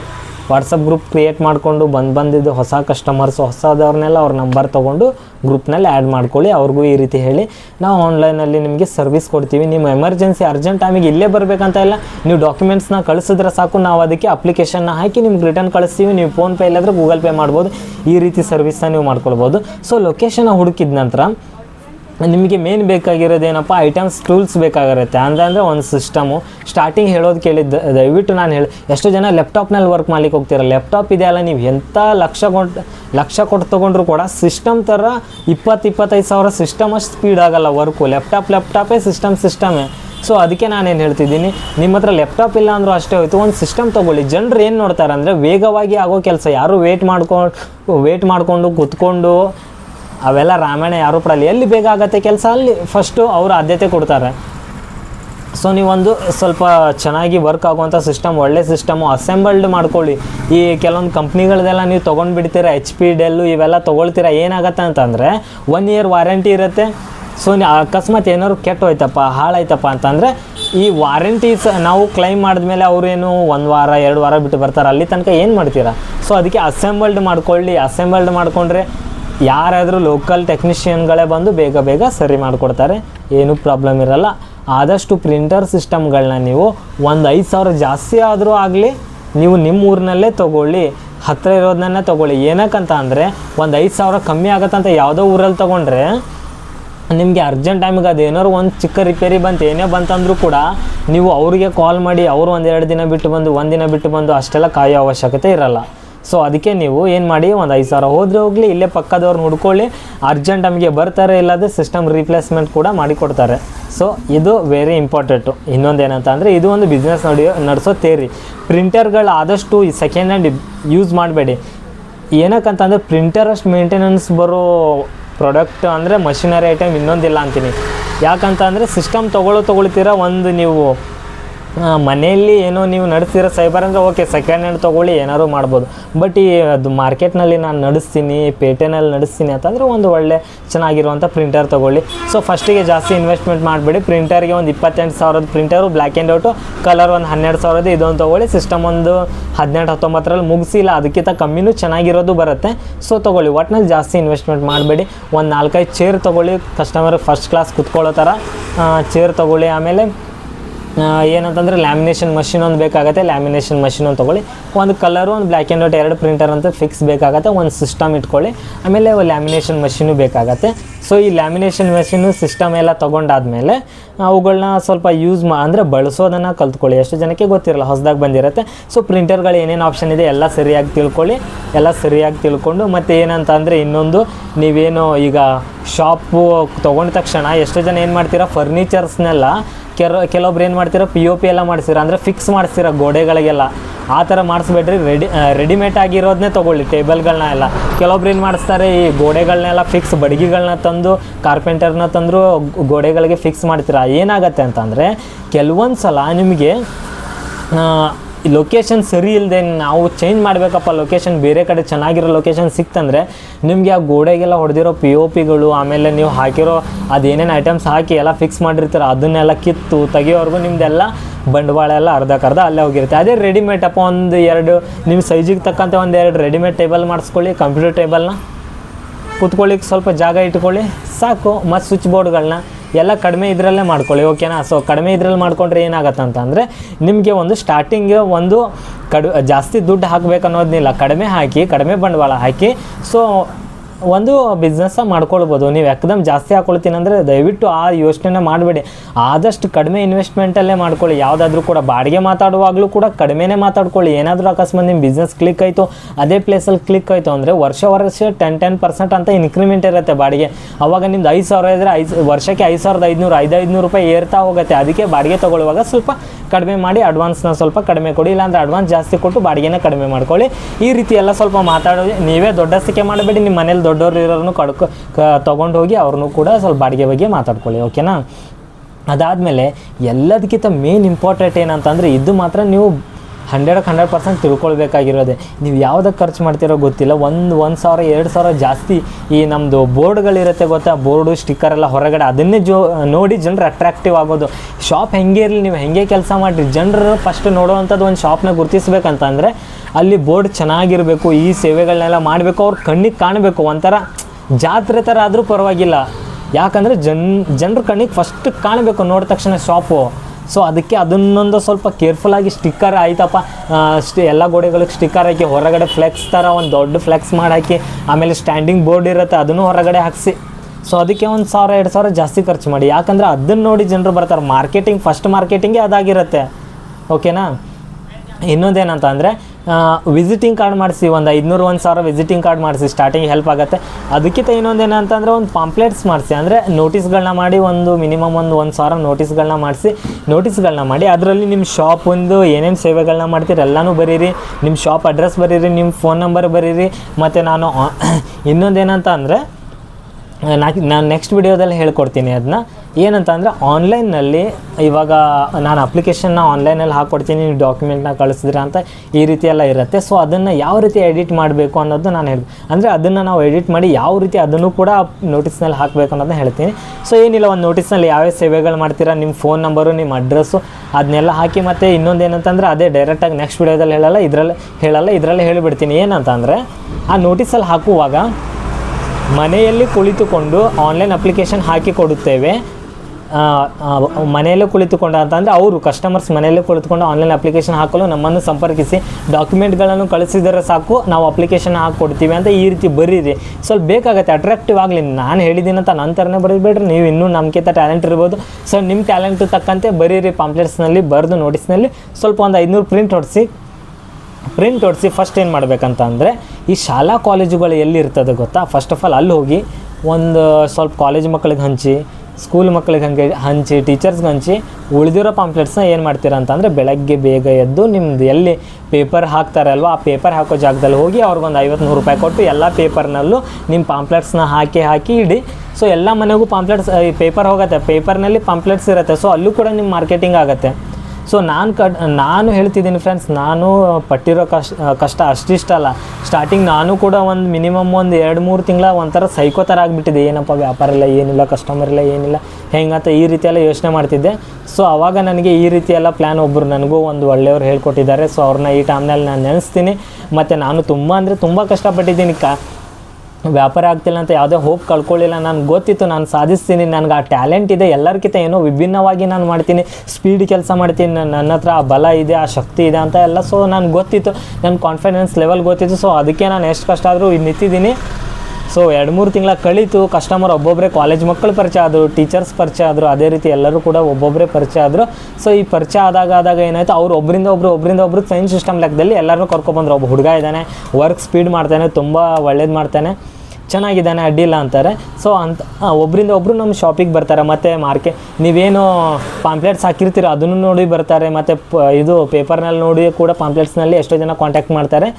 ವಾಟ್ಸಪ್ ಗ್ರೂಪ್ ಕ್ರಿಯೇಟ್ ಮಾಡಿಕೊಂಡು ಬಂದು ಬಂದಿದ್ದು ಹೊಸ ಕಸ್ಟಮರ್ಸ್ ಹೊಸದವ್ರನ್ನೆಲ್ಲ ಅವ್ರ ನಂಬರ್ ತೊಗೊಂಡು ಗ್ರೂಪ್ನಲ್ಲಿ ಆ್ಯಡ್ ಮಾಡ್ಕೊಳ್ಳಿ. ಅವ್ರಿಗೂ ಈ ರೀತಿ ಹೇಳಿ. ನಾವು ಆನ್ಲೈನಲ್ಲಿ ನಿಮಗೆ ಸರ್ವಿಸ್ ಕೊಡ್ತೀವಿ. ನಿಮ್ಮ ಎಮರ್ಜೆನ್ಸಿ ಅರ್ಜೆಂಟ್ ಟೈಮಿಗೆ ಇಲ್ಲೇ ಬರಬೇಕಂತ ಇಲ್ಲ. ನೀವು ಡಾಕ್ಯುಮೆಂಟ್ಸ್ನ ಕಳಿಸಿದ್ರೆ ಸಾಕು. ನಾವು ಅದಕ್ಕೆ ಅಪ್ಲಿಕೇಶನ್ನ ಹಾಕಿ ನಿಮ್ಗೆ ರಿಟರ್ನ್ ಕಳಿಸ್ತೀವಿ. ನೀವು ಫೋನ್ಪೇ ಇಲ್ಲಾದ್ರೆ ಗೂಗಲ್ ಪೇ ಮಾಡ್ಬೋದು. ಈ ರೀತಿ ಸರ್ವಿಸ್ನ ನೀವು ಮಾಡ್ಕೊಳ್ಬೋದು. ಸೊ ಲೊಕೇಶನ್ನ ಹುಡುಕಿದ ನಂತರ ನಿಮಗೆ ಮೇನ್ ಬೇಕಾಗಿರೋದೇನಪ್ಪ ಐಟಮ್ಸ್ ಟೂಲ್ಸ್ ಬೇಕಾಗಿರುತ್ತೆ. ಅಂದರೆ ಒಂದು ಸಿಸ್ಟಮು ಸ್ಟಾರ್ಟಿಂಗ್ ಹೇಳೋದು ಕೇಳಿದ್ದು, ದಯವಿಟ್ಟು ನಾನು ಹೇಳಿ, ಎಷ್ಟು ಜನ ಲ್ಯಾಪ್ಟಾಪ್ನಲ್ಲಿ ವರ್ಕ್ ಮಾಡ್ಲಿಕ್ಕೆ ಹೋಗ್ತೀರ. ಲ್ಯಾಪ್ಟಾಪ್ ಇದೆಯಲ್ಲ ನೀವು ಎಂಥ ಲಕ್ಷ ಕೊಟ್ಟು ಲಕ್ಷ ಕೊಟ್ಟು ತೊಗೊಂಡ್ರು ಕೂಡ ಸಿಸ್ಟಮ್ ಥರ ಇಪ್ಪತ್ತು ಇಪ್ಪತ್ತೈದು ಸಾವಿರ ಸಿಸ್ಟಮ್ ಅಷ್ಟು ಸ್ಪೀಡ್ ಆಗಲ್ಲ ವರ್ಕು ಲ್ಯಾಪ್ಟಾಪ್ ಲ್ಯಾಪ್ಟಾಪೇ ಸಿಸ್ಟಮ್ ಸಿಸ್ಟಮೇ ಸೊ ಅದಕ್ಕೆ ನಾನೇನು ಹೇಳ್ತಿದ್ದೀನಿ, ನಿಮ್ಮ ಹತ್ರ ಲ್ಯಾಪ್ಟಾಪ್ ಇಲ್ಲ ಅಂದರೂ ಅಷ್ಟೇ ಹೋಯ್ತು, ಒಂದು ಸಿಸ್ಟಮ್ ತೊಗೊಳ್ಳಿ. ಜನರು ಏನು ನೋಡ್ತಾರೆ ಅಂದರೆ, ವೇಗವಾಗಿ ಆಗೋ ಕೆಲಸ. ಯಾರು ವೇಟ್ ಮಾಡ್ಕೊಂಡು ವೇಟ್ ಮಾಡಿಕೊಂಡು ಕೂತ್ಕೊಂಡು ಅವೆಲ್ಲ ರಾಮಾಯಣ ಯಾರು ಪಡಲ್ಲ. ಎಲ್ಲಿ ಬೇಗ ಕೆಲಸ ಅಲ್ಲಿ ಫಸ್ಟು ಅವರು ಆದ್ಯತೆ ಕೊಡ್ತಾರೆ. ಸೊ ನೀವೊಂದು ಸ್ವಲ್ಪ ಚೆನ್ನಾಗಿ ವರ್ಕ್ ಆಗುವಂಥ ಸಿಸ್ಟಮ್ ಒಳ್ಳೆ ಸಿಸ್ಟಮು ಅಸೆಂಬಲ್ಡ್ ಮಾಡ್ಕೊಳ್ಳಿ. ಈ ಕೆಲವೊಂದು ಕಂಪ್ನಿಗಳದೆಲ್ಲ ನೀವು ತೊಗೊಂಡು ಬಿಡ್ತೀರಾ ಎಚ್ ಪಿ ಡೆಲ್ಲು ಇವೆಲ್ಲ ತೊಗೊಳ್ತೀರಾ, ಏನಾಗತ್ತೆ ಅಂತಂದರೆ ಒನ್ ಇಯರ್ ವಾರಂಟಿ ಇರುತ್ತೆ. ಸೊ ಅಕಸ್ಮಾತ್ ಏನಾದ್ರು ಕೆಟ್ಟು ಹೋಯ್ತಪ್ಪ, ಹಾಳಾಯ್ತಪ್ಪ ಅಂತಂದರೆ ಈ ವಾರಂಟೀಸ್ ನಾವು ಕ್ಲೈಮ್ ಮಾಡಿದ್ಮೇಲೆ ಅವರೇನು ಒಂದು ವಾರ, ಎರಡು ವಾರ ಬಿಟ್ಟು ಬರ್ತಾರೆ. ಅಲ್ಲಿ ತನಕ ಏನು ಮಾಡ್ತೀರಾ? ಸೊ ಅದಕ್ಕೆ ಅಸೆಂಬಲ್ಡ್ ಮಾಡ್ಕೊಳ್ಳಿ. ಅಸೆಂಬಲ್ಡ್ ಮಾಡಿಕೊಂಡ್ರೆ ಯಾರಾದರೂ ಲೋಕಲ್ ಟೆಕ್ನಿಷಿಯನ್ಗಳೇ ಬಂದು ಬೇಗ ಬೇಗ ಸರಿ ಮಾಡಿಕೊಡ್ತಾರೆ. ಏನೂ ಪ್ರಾಬ್ಲಮ್ ಇರಲ್ಲ. ಆದಷ್ಟು ಪ್ರಿಂಟರ್ ಸಿಸ್ಟಮ್ಗಳನ್ನ ನೀವು ಒಂದು ಐದು ಸಾವಿರ ಜಾಸ್ತಿ ಆದರೂ ಆಗಲಿ, ನೀವು ನಿಮ್ಮ ಊರಿನಲ್ಲೇ ತೊಗೊಳ್ಳಿ ಹತ್ತಿರ ಇರೋದನ್ನೇ ತೊಗೊಳ್ಳಿ. ಏನಕ್ಕಂತ ಅಂದರೆ, ಒಂದು ಐದು ಸಾವಿರ ಕಮ್ಮಿ ಆಗತ್ತಂತ ಯಾವುದೋ ಊರಲ್ಲಿ ತೊಗೊಂಡ್ರೆ, ನಿಮಗೆ ಅರ್ಜೆಂಟ್ ಟೈಮಿಗೆ ಅದು ಒಂದು ಚಿಕ್ಕ ರಿಪೇರಿ ಬಂತು, ಏನೇ ಬಂತಂದರೂ ಕೂಡ ನೀವು ಅವರಿಗೆ ಕಾಲ್ ಮಾಡಿ, ಅವರು ಒಂದು ಎರಡು ದಿನ ಬಿಟ್ಟು ಬಂದು, ಒಂದು ದಿನ ಬಿಟ್ಟು ಬಂದು ಅಷ್ಟೆಲ್ಲ ಕಾಯೋ ಅವಶ್ಯಕತೆ ಇರಲ್ಲ. ಸೊ ಅದಕ್ಕೆ ನೀವು ಏನು ಮಾಡಿ, ಒಂದು ಐದು ಸಾವಿರ ಹೋದರೆ ಹೋಗಲಿ, ಇಲ್ಲೇ ಪಕ್ಕದವ್ರನ್ನ ಹುಡ್ಕೊಳ್ಳಿ. ಅರ್ಜೆಂಟ್ ನಮಗೆ ಬರ್ತಾರೆ ಇಲ್ಲದೆ ಸಿಸ್ಟಮ್ ರೀಪ್ಲೇಸ್ಮೆಂಟ್ ಕೂಡ ಮಾಡಿಕೊಡ್ತಾರೆ ಸೊ ಇದು ವೆರಿ ಇಂಪಾರ್ಟೆಂಟು ಇನ್ನೊಂದು ಏನಂತ ಅಂದರೆ ಇದು ಒಂದು ಬಿಸ್ನೆಸ್ ನಡೆಯೋ ನಡೆಸೋ ತೇರಿ ಪ್ರಿಂಟರ್ಗಳು ಆದಷ್ಟು ಸೆಕೆಂಡ್ ಹ್ಯಾಂಡ್ ಯೂಸ್ ಮಾಡಬೇಡಿ. ಏನಕ್ಕಂತಂದರೆ ಪ್ರಿಂಟರ್ ಅಷ್ಟು ಮೇಂಟೆನೆನ್ಸ್ ಬರೋ ಪ್ರಾಡಕ್ಟ್ ಅಂದರೆ ಮಷಿನರಿ ಐಟಮ್ ಇನ್ನೊಂದಿಲ್ಲ ಅಂತೀನಿ. ಯಾಕಂತ ಅಂದರೆ ಸಿಸ್ಟಮ್ ತೊಗೊಳ್ಳೋ ತೊಗೊಳ್ತೀರ, ಒಂದು ನೀವು ಮನೆಯಲ್ಲಿ ಏನೋ ನೀವು ನಡೆಸ್ತೀರ ಸೈಬರ್ ಅಂದರೆ ಓಕೆ ಸೆಕೆಂಡ್ ಹ್ಯಾಂಡ್ ತೊಗೊಳ್ಳಿ, ಏನಾದ್ರು ಮಾಡ್ಬೋದು. ಬಟ್ ಈ ಅದು ಮಾರ್ಕೆಟ್ನಲ್ಲಿ ನಾನು ನಡೆಸ್ತೀನಿ, ಪೇಟೆನಲ್ಲಿ ನಡೆಸ್ತೀನಿ ಅಂತಂದರೆ ಒಂದು ಒಳ್ಳೆ ಚೆನ್ನಾಗಿರುವಂಥ ಪ್ರಿಂಟರ್ ತೊಗೊಳ್ಳಿ. ಸೊ ಫಸ್ಟಿಗೆ ಜಾಸ್ತಿ ಇನ್ವೆಸ್ಟ್ಮೆಂಟ್ ಮಾಡಬೇಡಿ. ಪ್ರಿಂಟರ್ಗೆ ಒಂದು ಇಪ್ಪತ್ತೆಂಟು ಸಾವಿರದ printer black and white colour ಒಂದು ಹನ್ನೆರಡು ಸಾವಿರದ ಇದೊಂದು ತೊಗೊಳ್ಳಿ. ಸಿಸ್ಟಮ್ ಒಂದು ಹದಿನೆಂಟು, ಹತ್ತೊಂಬತ್ತರಲ್ಲಿ ಮುಗಿಸಿಲ್ಲ, ಅದಕ್ಕಿಂತ ಕಮ್ಮಿನೂ ಚೆನ್ನಾಗಿರೋದು ಬರುತ್ತೆ. ಸೊ ತೊಗೊಳ್ಳಿ. ಒಟ್ನಲ್ಲಿ ಜಾಸ್ತಿ ಇನ್ವೆಸ್ಟ್ಮೆಂಟ್ ಮಾಡಬೇಡಿ. ಒಂದು ನಾಲ್ಕೈದು ಚೇರ್ ತೊಗೊಳ್ಳಿ. ಕಸ್ಟಮರ್ ಫಸ್ಟ್ ಕ್ಲಾಸ್ ಕುತ್ಕೊಳ್ಳೋ ಥರ ಚೇರ್ ತೊಗೊಳ್ಳಿ. ಆಮೇಲೆ ಏನಂತಂದರೆ ಲ್ಯಾಮಿನೇಷನ್ ಮಷಿನ್ ಒಂದು ಬೇಕಾಗುತ್ತೆ ಲ್ಯಾಮಿನೇಷನ್ ಮಷಿನ್ ಒಂದು ತೊಗೊಳ್ಳಿ. ಒಂದು ಕಲರು ಒಂದು ಬ್ಲ್ಯಾಕ್ ಆ್ಯಂಡ್ ವೈಟ್ ಎರಡು ಪ್ರಿಂಟರ್ ಅಂತ ಫಿಕ್ಸ್ ಬೇಕಾಗತ್ತೆ, ಒಂದು ಸಿಸ್ಟಮ್ ಇಟ್ಕೊಳ್ಳಿ. ಆಮೇಲೆ ಲ್ಯಾಮಿನೇಷನ್ ಮಷಿನು ಬೇಕಾಗತ್ತೆ. ಸೊ ಈ ಲ್ಯಾಮಿನೇಷನ್ ಮೆಷಿನ್ ಸಿಸ್ಟಮ್ ಎಲ್ಲ ತೊಗೊಂಡಾದ್ಮೇಲೆ ಅವುಗಳನ್ನ ಸ್ವಲ್ಪ ಯೂಸ್ ಮಾ ಅಂದರೆ ಬಳಸೋದನ್ನು ಕಲ್ತ್ಕೊಳ್ಳಿ. ಎಷ್ಟು ಜನಕ್ಕೆ ಗೊತ್ತಿರಲ್ಲ, ಹೊಸದಾಗಿ ಬಂದಿರುತ್ತೆ. ಸೊ ಪ್ರಿಂಟರ್ಗಳು ಏನೇನು ಆಪ್ಷನ್ ಇದೆ ಎಲ್ಲ ಸರಿಯಾಗಿ ತಿಳ್ಕೊಳ್ಳಿ. ಎಲ್ಲ ಸರಿಯಾಗಿ ತಿಳ್ಕೊಂಡು, ಮತ್ತು ಏನಂತ ಅಂದರೆ ಇನ್ನೊಂದು, ನೀವೇನು ಈಗ ಶಾಪು ತೊಗೊಂಡ ತಕ್ಷಣ ಎಷ್ಟು ಜನ ಏನು ಮಾಡ್ತೀರಾ ಫರ್ನಿಚರ್ಸ್ನೆಲ್ಲ ಕೆಲ ಕೆಲವೊಬ್ರು ಏನು ಮಾಡ್ತೀರಾ ಪಿ ಒ ಪಿ ಎಲ್ಲ ಮಾಡಿಸ್ತೀರಾ ಅಂದರೆ ಫಿಕ್ಸ್ ಮಾಡಿಸ್ತೀರಾ ಗೋಡೆಗಳಿಗೆಲ್ಲ. ಆ ಥರ ಮಾಡಿಸ್ಬೇಡ್ರಿ. ರೆಡಿ ರೆಡಿಮೇಡ್ ಆಗಿರೋದನ್ನೇ ತೊಗೊಳ್ಳಿ. ಟೇಬಲ್ಗಳನ್ನ ಎಲ್ಲ. ಕೆಲವೊಬ್ರು ಏನು ಮಾಡಿಸ್ತಾರೆ, ಈ ಗೋಡೆಗಳನ್ನೆಲ್ಲ ಫಿಕ್ಸ್ ಬಡಗಿಗಳನ್ನ ತಂದು ಕಾರ್ಪೆಂಟರ್ನ ತಂದರು ಗೋಡೆಗಳಿಗೆ ಫಿಕ್ಸ್ ಮಾಡ್ತೀರಾ? ಏನಾಗತ್ತೆ ಅಂತಂದರೆ ಕೆಲವೊಂದು ಸಲ ನಿಮಗೆ ಲೊಕೇಶನ್ ಸರಿ ಇಲ್ಲದೆ ನಾವು ಚೇಂಜ್ ಮಾಡಬೇಕಪ್ಪ ಲೊಕೇಶನ್ ಬೇರೆ ಕಡೆ ಚೆನ್ನಾಗಿರೋ ಲೊಕೇಶನ್ ಸಿಕ್ತಂದರೆ, ನಿಮಗೆ ಆ ಗೋಡೆಗೆಲ್ಲ ಹೊಡೆದಿರೋ ಪಿ ಒ ಪಿಗಳು ಆಮೇಲೆ ನೀವು ಹಾಕಿರೋ ಅದೇನೇನು ಐಟಮ್ಸ್ ಹಾಕಿ ಎಲ್ಲ ಫಿಕ್ಸ್ ಮಾಡಿರ್ತೀರ, ಅದನ್ನೆಲ್ಲ ಕಿತ್ತು ತೆಗಿಯೋವರೆಗೂ ನಿಮ್ಮದೆಲ್ಲ ಬಂಡವಾಳ ಎಲ್ಲ ಅರ್ಧಕ್ಕರ್ಧ ಅಲ್ಲೇ ಹೋಗಿರುತ್ತೆ. ಅದೇ ರೆಡಿಮೇಡ್ ಅಪ್ಪ ಒಂದು ಎರಡು ನಿಮ್ಮ ಸೈಜಿಗೆ ತಕ್ಕಂತೆ ಒಂದು ಎರಡು ರೆಡಿಮೇಡ್ ಟೇಬಲ್ ಮಾಡಿಸ್ಕೊಳ್ಳಿ ಕಂಪ್ಯೂಟರ್ ಟೇಬಲ್ನ ಕೂತ್ಕೊಳ್ಳಿಕ್ಕೆ ಸ್ವಲ್ಪ ಜಾಗ ಇಟ್ಕೊಳ್ಳಿ, ಸಾಕು. ಮತ್ತು ಸ್ವಿಚ್ ಬೋರ್ಡ್ಗಳನ್ನ ಎಲ್ಲ ಕಡಿಮೆ ಇದರಲ್ಲೇ ಮಾಡ್ಕೊಳ್ಳಿ ಓಕೆನಾ ಸೊ ಕಡಿಮೆ ಇದ್ರಲ್ಲಿ ಮಾಡ್ಕೊಂಡ್ರೆ ಏನಾಗತ್ತೆ ಅಂತಂದರೆ ನಿಮಗೆ ಒಂದು ಸ್ಟಾರ್ಟಿಂಗ್ ಒಂದು ಕಡ್ ಜಾಸ್ತಿ ದುಡ್ಡು ಹಾಕಬೇಕನ್ನೋದನ್ನಿಲ್ಲ ಕಡಿಮೆ ಹಾಕಿ, ಕಡಿಮೆ ಬಂಡವಾಳ ಹಾಕಿ. ಸೊ ಒಂದು ಬಿಸ್ನೆಸ್ ಮಾಡ್ಕೊಳ್ಬೋದು. ನೀವು ಯಾಕದಮ್ ಜಾಸ್ತಿ ಹಾಕೊಳ್ತೀನಿ ಅಂದರೆ ದಯವಿಟ್ಟು ಆ ಯೋಚನೆನ ಮಾಡಬೇಡಿ. ಆದಷ್ಟು ಕಡಿಮೆ ಇನ್ವೆಸ್ಟ್ಮೆಂಟಲ್ಲೇ ಮಾಡ್ಕೊಳ್ಳಿ. ಯಾವುದಾದ್ರೂ ಕೂಡ ಬಾಡಿಗೆ ಮಾತಾಡುವಾಗಲೂ ಕೂಡ ಕಡಿಮೆನೇ ಮಾತಾಡ್ಕೊಳ್ಳಿ. ಏನಾದರೂ ಅಕಸ್ಮಾತ್ ನಿಮ್ಮ ಬಿಸ್ನೆಸ್ ಕ್ಲಿಕ್ ಆಯಿತು, ಅದೇ ಪ್ಲೇಸಲ್ಲಿ ಕ್ಲಿಕ್ ಆಯಿತು ಅಂದರೆ ವರ್ಷ ವರ್ಷ ಟೆನ್ ಟೆನ್ ಪರ್ಸೆಂಟ್ ಅಂತ ಇನ್ಕ್ರಿಮೆಂಟ್ ಇರುತ್ತೆ ಬಾಡಿಗೆ. ಅವಾಗ ನಿಮ್ದು ಐದು ಸಾವಿರ ಇದ್ದರೆ ಐದು, ವರ್ಷಕ್ಕೆ ಐದು ಸಾವಿರದ ಐದುನೂರು, ಐದು, ಐದುನೂರು ರೂಪಾಯಿ ಏರ್ತಾ ಹೋಗುತ್ತೆ. ಅದಕ್ಕೆ ಬಾಡಿಗೆ ತೊಗೊಳ್ಳುವಾಗ ಸ್ವಲ್ಪ ಕಡಿಮೆ ಮಾಡಿ ಅಡ್ವಾನ್ಸ್ನ ಸ್ವಲ್ಪ ಕಡಿಮೆ ಕೊಡಿ, ಇಲ್ಲಾಂದ್ರೆ ಅಡ್ವಾನ್ಸ್ ಜಾಸ್ತಿ ಕೊಟ್ಟು ಬಾಡಿಗೆನ ಕಡಿಮೆ ಮಾಡ್ಕೊಳ್ಳಿ. ಈ ರೀತಿ ಎಲ್ಲ ಸ್ವಲ್ಪ ಮಾತಾಡೋದು ನೀವೇ ದೊಡ್ಡಸ್ತಿಕೆ ಮಾಡಬೇಡಿ, ನಿಮ್ಮ ಮನೇಲಿ ದೊಡ್ಡವ್ರು ಇರೋರನ್ನು ಕಡ್ಕೊ ತೊಗೊಂಡು ಹೋಗಿ ಅವ್ರನ್ನೂ ಕೂಡ ಸ್ವಲ್ಪ ಬಾಡಿಗೆ ಬಗ್ಗೆ ಮಾತಾಡ್ಕೊಳ್ಳಿ, ಓಕೆನಾ? ಅದಾದಮೇಲೆ ಎಲ್ಲದಕ್ಕಿಂತ ಮೇನ್ ಇಂಪಾರ್ಟೆಂಟ್ ಏನಂತಂದರೆ, ಇದು ಮಾತ್ರ ನೀವು ಹಂಡ್ರೆಡಕ್ಕೆ ಹಂಡ್ರೆಡ್ ಪರ್ಸೆಂಟ್ ತಿಳ್ಕೊಳ್ಬೇಕಾಗಿರೋದೆ. ನೀವು ಯಾವುದಕ್ಕೆ ಖರ್ಚು ಮಾಡ್ತಿರೋ ಗೊತ್ತಿಲ್ಲ. ಒಂದು ಒಂದು ಸಾವಿರ, ಎರಡು ಸಾವಿರ ಜಾಸ್ತಿ ಈ ನಮ್ಮದು ಬೋರ್ಡ್ಗಳಿರುತ್ತೆ ಗೊತ್ತಾ? ಬೋರ್ಡು, ಸ್ಟಿಕ್ಕರ್ ಎಲ್ಲ ಹೊರಗಡೆ. ಅದನ್ನೇ ಜೋ, ನೋಡಿ ಜನರು ಅಟ್ರಾಕ್ಟಿವ್ ಆಗೋದು. ಶಾಪ್ ಹೆಂಗೆ ಇರಲಿ, ನೀವು ಹೆಂಗೆ ಕೆಲಸ ಮಾಡಿರಿ? ಜನರು ಫಸ್ಟ್ ನೋಡುವಂಥದ್ದು ಒಂದು ಶಾಪ್ನ ಗುರುತಿಸ್ಬೇಕಂತಂದರೆ ಅಲ್ಲಿ ಬೋರ್ಡ್ ಚೆನ್ನಾಗಿರಬೇಕು, ಈ ಸೇವೆಗಳನ್ನೆಲ್ಲ ಮಾಡಬೇಕು, ಅವ್ರ ಕಣ್ಣಿಗೆ ಕಾಣಬೇಕು. ಒಂಥರ ಜಾತ್ರೆ ಥರ ಆದರೂ ಪರವಾಗಿಲ್ಲ. ಯಾಕಂದರೆ ಜನ್, ಜನರು ಕಣ್ಣಿಗೆ ಫಸ್ಟ್ ಕಾಣಬೇಕು ನೋಡಿದ ತಕ್ಷಣ ಶಾಪು ಸೊ ಅದಕ್ಕೆ ಅದನ್ನೊಂದು ಸ್ವಲ್ಪ ಕೇರ್ಫುಲ್ ಆಗಿ ಸ್ಟಿಕ್ಕರ್ ಆಯ್ತಪ್ಪ. ಸ್ಟಿ ಎಲ್ಲ ಗೋಡೆಗಳಿಗೆ ಸ್ಟಿಕ್ಕರ್ ಹಾಕಿ, ಹೊರಗಡೆ ಫ್ಲೆಕ್ಸ್ ಥರ ಒಂದು ದೊಡ್ಡ ಫ್ಲೆಕ್ಸ್ ಮಾಡಿ ಹಾಕಿ ಆಮೇಲೆ ಸ್ಟ್ಯಾಂಡಿಂಗ್ ಬೋರ್ಡ್ ಇರುತ್ತೆ, ಅದನ್ನು ಹೊರಗಡೆ ಹಾಕಿಸಿ. ಸೊ ಅದಕ್ಕೆ ಒಂದು ಸಾವಿರ, ಎರಡು ಸಾವಿರ ಜಾಸ್ತಿ ಖರ್ಚು ಮಾಡಿ. ಯಾಕಂದರೆ ಅದನ್ನು ನೋಡಿ ಜನರು ಬರ್ತಾರೆ. ಮಾರ್ಕೆಟಿಂಗ್ ಫಸ್ಟ್ ಮಾರ್ಕೆಟಿಂಗೇ ಅದಾಗಿರುತ್ತೆ. ಓಕೆನಾ ಇನ್ನೊಂದೇನಂತ ಅಂದರೆ ವಿಸಿಟಿಂಗ್ ಕಾರ್ಡ್ ಮಾಡಿಸಿ, ಒಂದು ಐದುನೂರು, ಒಂದು ಸಾವಿರ ವಿಸಿಟಿಂಗ್ ಕಾರ್ಡ್ ಮಾಡಿಸಿ ಸ್ಟಾರ್ಟಿಂಗ್ ಹೆಲ್ಪ್ ಆಗುತ್ತೆ. ಅದಕ್ಕಿಂತ ಇನ್ನೊಂದು ಏನಂತಂದರೆ, ಒಂದು ಪಾಂಪ್ಲೆಟ್ಸ್ ಮಾಡಿಸಿ. ಅಂದರೆ ನೋಟಿಸ್ಗಳನ್ನ ಮಾಡಿ, ಒಂದು ಮಿನಿಮಮ್ ಒಂದು ಒಂದು ಸಾವಿರ ನೋಟಿಸ್ಗಳನ್ನ ಮಾಡಿಸಿ. ನೋಟಿಸ್ಗಳನ್ನ ಮಾಡಿ, ಅದರಲ್ಲಿ ನಿಮ್ಮ ಶಾಪ್ ಒಂದು ಏನೇನು ಸೇವೆಗಳನ್ನ ಮಾಡ್ತೀರಿ, ಎಲ್ಲನೂ ಬರೀರಿ. ನಿಮ್ಮ ಶಾಪ್ ಅಡ್ರೆಸ್ ಬರೀರಿ ನಿಮ್ಮ ಫೋನ್ ನಂಬರ್ ಬರೀರಿ. ಮತ್ತು ನಾನು ಇನ್ನೊಂದೇನಂತ ಅಂದರೆ ನಾ- ನಾನು ನೆಕ್ಸ್ಟ್ ವಿಡಿಯೋದಲ್ಲಿ ಹೇಳ್ಕೊಡ್ತೀನಿ ಅದನ್ನ ಏನಂತ ಅಂದರೆ ಆನ್ಲೈನ್ನಲ್ಲಿ ಇವಾಗ ನಾನು ಅಪ್ಲಿಕೇಶನ್ನ ಆನ್ಲೈನಲ್ಲಿ ಹಾಕ್ಕೊಡ್ತೀನಿ ನೀವು ಡಾಕ್ಯುಮೆಂಟ್ನ ಕಳಿಸಿದ್ರ ಅಂತ ಈ ರೀತಿ ಎಲ್ಲ ಇರುತ್ತೆ. ಸೊ ಅದನ್ನು ಯಾವ ರೀತಿ ಎಡಿಟ್ ಮಾಡಬೇಕು ಅನ್ನೋದು ನಾನು ಹೇಳಿ ಅಂದರೆ ಅದನ್ನು ನಾವು ಎಡಿಟ್ ಮಾಡಿ ಯಾವ ರೀತಿ ಅದನ್ನು ಕೂಡ ನೋಟಿಸ್ನಲ್ಲಿ ಹಾಕಬೇಕು ಅನ್ನೋದನ್ನ ಹೇಳ್ತೀನಿ. ಸೊ ಏನಿಲ್ಲ, ಒಂದು ನೋಟಿಸ್ನಲ್ಲಿ ಯಾವ್ಯಾವ ಸೇವೆಗಳು ಮಾಡ್ತೀರಾ ನಿಮ್ಮ ಫೋನ್ ನಂಬರು ನಿಮ್ಮ ಅಡ್ರೆಸ್ಸು ಅದನ್ನೆಲ್ಲ ಹಾಕಿ ಮತ್ತು ಇನ್ನೊಂದು ಏನಂತಂದರೆ ಅದೇ ಡೈರೆಕ್ಟಾಗಿ ನೆಕ್ಸ್ಟ್ ವಿಡಿಯೋದಲ್ಲಿ ಹೇಳಲ್ಲ, ಇದರಲ್ಲಿ ಹೇಳಲ್ಲ, ಇದರಲ್ಲಿ ಹೇಳಿಬಿಡ್ತೀನಿ. ಏನಂತ ಅಂದರೆ ಆ ನೋಟಿಸಲ್ಲಿ ಹಾಕುವಾಗ ಮನೆಯಲ್ಲಿ ಕುಳಿತುಕೊಂಡು ಆನ್ಲೈನ್ ಅಪ್ಲಿಕೇಶನ್ ಹಾಕಿ ಕೊಡುತ್ತೇವೆ. ಆ, ಆ, ಮನೆಯಲ್ಲೇ ಕುಳಿತುಕೊಂಡು ಅಂತಂದರೆ ಅವರು ಕಸ್ಟಮರ್ಸ್ ಮನೆಯಲ್ಲೇ ಕುಳಿತುಕೊಂಡು ಆನ್ಲೈನ್ ಅಪ್ಲಿಕೇಶನ್ ಹಾಕಲು ನಮ್ಮನ್ನು ಸಂಪರ್ಕಿಸಿ ಡಾಕ್ಯುಮೆಂಟ್ಗಳನ್ನು ಕಳಿಸಿದರೆ ಸಾಕು ನಾವು ಅಪ್ಲಿಕೇಶನ್ ಹಾಕ್ಕೊಡ್ತೀವಿ ಅಂತ ಈ ರೀತಿ ಬರೀರಿ. ಸ್ವಲ್ಪ ಬೇಕಾಗುತ್ತೆ ಅಟ್ರಾಕ್ಟಿವ್ ಆಗಲಿ. ನಾನು ಹೇಳಿದ್ದೀನಂತ ನನ್ನ ಥರನೇ ಬರೀಬೇಡ್ರಿ. ನೀವು ಇನ್ನೂ ನಮಗಿಂತ ಟ್ಯಾಲೆಂಟ್ ಇರ್ಬೋದು. ಸೊ ನಿಮ್ಮ ಟ್ಯಾಲೆಂಟ್ ತಕ್ಕಂತೆ ಬರೀರಿ ಪಾಂಪ್ಲೆಟ್ಸ್ನಲ್ಲಿ ಬರೆದು ನೋಟಿಸ್ನಲ್ಲಿ ಸ್ವಲ್ಪ ಒಂದು ಐದುನೂರು ಪ್ರಿಂಟ್ ಹೊಡಿಸಿ ಪ್ರಿಂಟ್ ಹೊಡಿಸಿ ಫಸ್ಟ್ ಏನು ಮಾಡಬೇಕಂತ ಅಂದರೆ, ಈ ಶಾಲಾ ಕಾಲೇಜುಗಳು ಎಲ್ಲಿರ್ತದೆ ಗೊತ್ತಾ? ಫಸ್ಟ್ ಆಫ್ ಆಲ್ ಅಲ್ಲಿ ಹೋಗಿ ಒಂದು ಸ್ವಲ್ಪ ಕಾಲೇಜ್ ಮಕ್ಕಳಿಗೆ ಹಂಚಿ ಸ್ಕೂಲ್ ಮಕ್ಕಳಿಗೆ ಹಂಗೆ ಹಂಚಿ ಟೀಚರ್ಸ್ಗೆ ಹಂಚಿ ಉಳಿದಿರೋ ಪಾಂಪ್ಲೆಟ್ಸ್ನ ಏನು ಮಾಡ್ತೀರಾ ಅಂತಂದರೆ ಬೆಳಗ್ಗೆ ಬೇಗ ಎದ್ದು ನಿಮ್ದು ಎಲ್ಲಿ ಪೇಪರ್ ಹಾಕ್ತಾರಲ್ವ ಆ ಪೇಪರ್ ಹಾಕೋ ಜಾಗದಲ್ಲಿ ಹೋಗಿ ಅವ್ರಿಗೊಂದು ಐವತ್ತು ನೂರು ರೂಪಾಯಿ ಕೊಟ್ಟು ಎಲ್ಲ ಪೇಪರ್ನಲ್ಲೂ ನಿಮ್ಮ ಪಾಂಪ್ಲೆಟ್ಸ್ನ ಹಾಕಿ ಹಾಕಿ ಇಡಿ. ಸೊ ಎಲ್ಲ ಮನೆಗೂ ಪಾಂಪ್ಲೆಟ್ಸ್ ಈ ಪೇಪರ್ ಹೋಗುತ್ತೆ. ಪೇಪರ್ನಲ್ಲಿ ಪಾಂಪ್ಲೆಟ್ಸ್ ಇರುತ್ತೆ. ಸೊ ಅಲ್ಲೂ ಕೂಡ ನಿಮ್ಮ ಮಾರ್ಕೆಟಿಂಗ್ ಆಗುತ್ತೆ. ಸೊ ನಾನು ಕಟ್ ನಾನು ಹೇಳ್ತಿದ್ದೀನಿ ಫ್ರೆಂಡ್ಸ್ ನಾನು ಪಟ್ಟಿರೋ ಕಷ್ಟ ಕಷ್ಟ ಅಷ್ಟಿಷ್ಟಲ್ಲ ಸ್ಟಾರ್ಟಿಂಗ್ ನಾನು ಕೂಡ ಒಂದು ಮಿನಿಮಮ್ ಒಂದು ಎರಡು ಮೂರು ತಿಂಗಳ ಒಂಥರ ಸೈಕೋ ಥರ ಆಗಿಬಿಟ್ಟಿದೆ. ಏನಪ್ಪ, ವ್ಯಾಪಾರ ಇಲ್ಲ, ಏನಿಲ್ಲ ಕಸ್ಟಮರ್ ಇಲ್ಲ, ಏನಿಲ್ಲ. ಹೆಂಗಂತ ಈ ರೀತಿ ಎಲ್ಲ ಯೋಚನೆ ಮಾಡ್ತಿದ್ದೆ. ಸೊ ಆವಾಗ ನನಗೆ ಈ ರೀತಿ ಎಲ್ಲ ಪ್ಲ್ಯಾನ್ ಒಬ್ಬರು ನನಗೂ ಒಂದು ಒಳ್ಳೆಯವ್ರು ಹೇಳ್ಕೊಟ್ಟಿದ್ದಾರೆ. ಸೊ ಅವ್ರನ್ನ ಈ ಟೈಮ್ನಲ್ಲಿ ನಾನು ನೆನೆಸ್ತೀನಿ. ಮತ್ತು ನಾನು ತುಂಬ ಅಂದರೆ ತುಂಬ ಕಷ್ಟಪಟ್ಟಿದ್ದೀನಿ. ಕ ವ್ಯಾಪಾರ ಆಗ್ತಿಲ್ಲ ಅಂತ ಯಾವುದೇ ಹೋಪ್ ಕಳ್ಕೊಳ್ಳಿಲ್ಲ. ನನಗೆ ಗೊತ್ತಿತ್ತು, ನಾನು ಸಾಧಿಸ್ತೀನಿ. ನನಗೆ ಆ ಟ್ಯಾಲೆಂಟ್ ಇದೆ ಎಲ್ಲರಿಗಿಂತ ಏನೋ ವಿಭಿನ್ನವಾಗಿ ನಾನು ಮಾಡ್ತೀನಿ. ಸ್ಪೀಡ್ ಕೆಲಸ ಮಾಡ್ತೀನಿ. ನನ್ನ ಹತ್ರ ಆ ಬಲ ಇದೆ, ಆ ಶಕ್ತಿ ಇದೆ ಅಂತ ಎಲ್ಲ. ಸೊ ನಾನು ಗೊತ್ತಿತ್ತು. ನನ್ನ ಕಾನ್ಫಿಡೆನ್ಸ್ ಲೆವೆಲ್ ಗೊತ್ತಿತ್ತು. ಸೊ ಅದಕ್ಕೆ ನಾನು ಎಷ್ಟು ಕಷ್ಟ ಆದರೂ ನಿಂತಿದ್ದೀನಿ. ಸೊ ಎರಡು ಮೂರು ತಿಂಗಳ ಕಳೀತು ಕಸ್ಟಮರ್ ಒಬ್ಬೊಬ್ಬರೇ ಕಾಲೇಜ್ ಮಕ್ಕಳು ಪರಿಚಯ ಆದರು ಟೀಚರ್ಸ್ ಪರಿಚಯ ಆದರು, ಅದೇ ರೀತಿ ಎಲ್ಲರೂ ಕೂಡ ಒಬ್ಬೊಬ್ಬರೇ ಪರಿಚಯ ಆದರು. ಸೊ ಈ ಪರಿಚಯ ಆದಾಗ ಆದಾಗ ಏನಾಯಿತು, ಅವ್ರು ಒಬ್ಬರಿಂದ ಒಬ್ಬರು ಒಬ್ಬರಿಂದ ಒಬ್ಬರು ಸೈನ್ಸ್ ಸಿಸ್ಟಮ್ ಲೆಕ್ಕದಲ್ಲಿ ಎಲ್ಲರೂ ಕರ್ಕೊಬಂದ್ರು. ಒಬ್ಬ ಹುಡುಗ ಇದ್ದಾನೆ ವರ್ಕ್ ಸ್ಪೀಡ್ ಮಾಡ್ತಾನೆ, ತುಂಬ ಒಳ್ಳೇದು ಮಾಡ್ತಾನೆ, ಚೆನ್ನಾಗಿದ್ದಾನೆ ಅಡ್ಡಿಲ್ಲ ಅಂತಾರೆ. ಸೊ ಅಂತ ಒಬ್ಬರಿಂದ ಒಬ್ಬರು ನಮ್ಮ ಶಾಪಿಗೆ ಬರ್ತಾರೆ. ಮತ್ತು ಮಾರ್ಕೆ ನೀವೇನು ಪಾಂಪ್ಲೆಟ್ಸ್ ಹಾಕಿರ್ತೀರ, ಅದನ್ನು ನೋಡಿ ಬರ್ತಾರೆ. ಮತ್ತು ಪ, ಇದು ಪೇಪರ್ನಲ್ಲಿ ನೋಡಿ ಕೂಡ ಪಾಂಪ್ಲೆಟ್ಸ್ನಲ್ಲಿ ಎಷ್ಟೋ ಜನ ಕಾಂಟ್ಯಾಕ್ಟ್ ಮಾಡ್ತಾರೆ.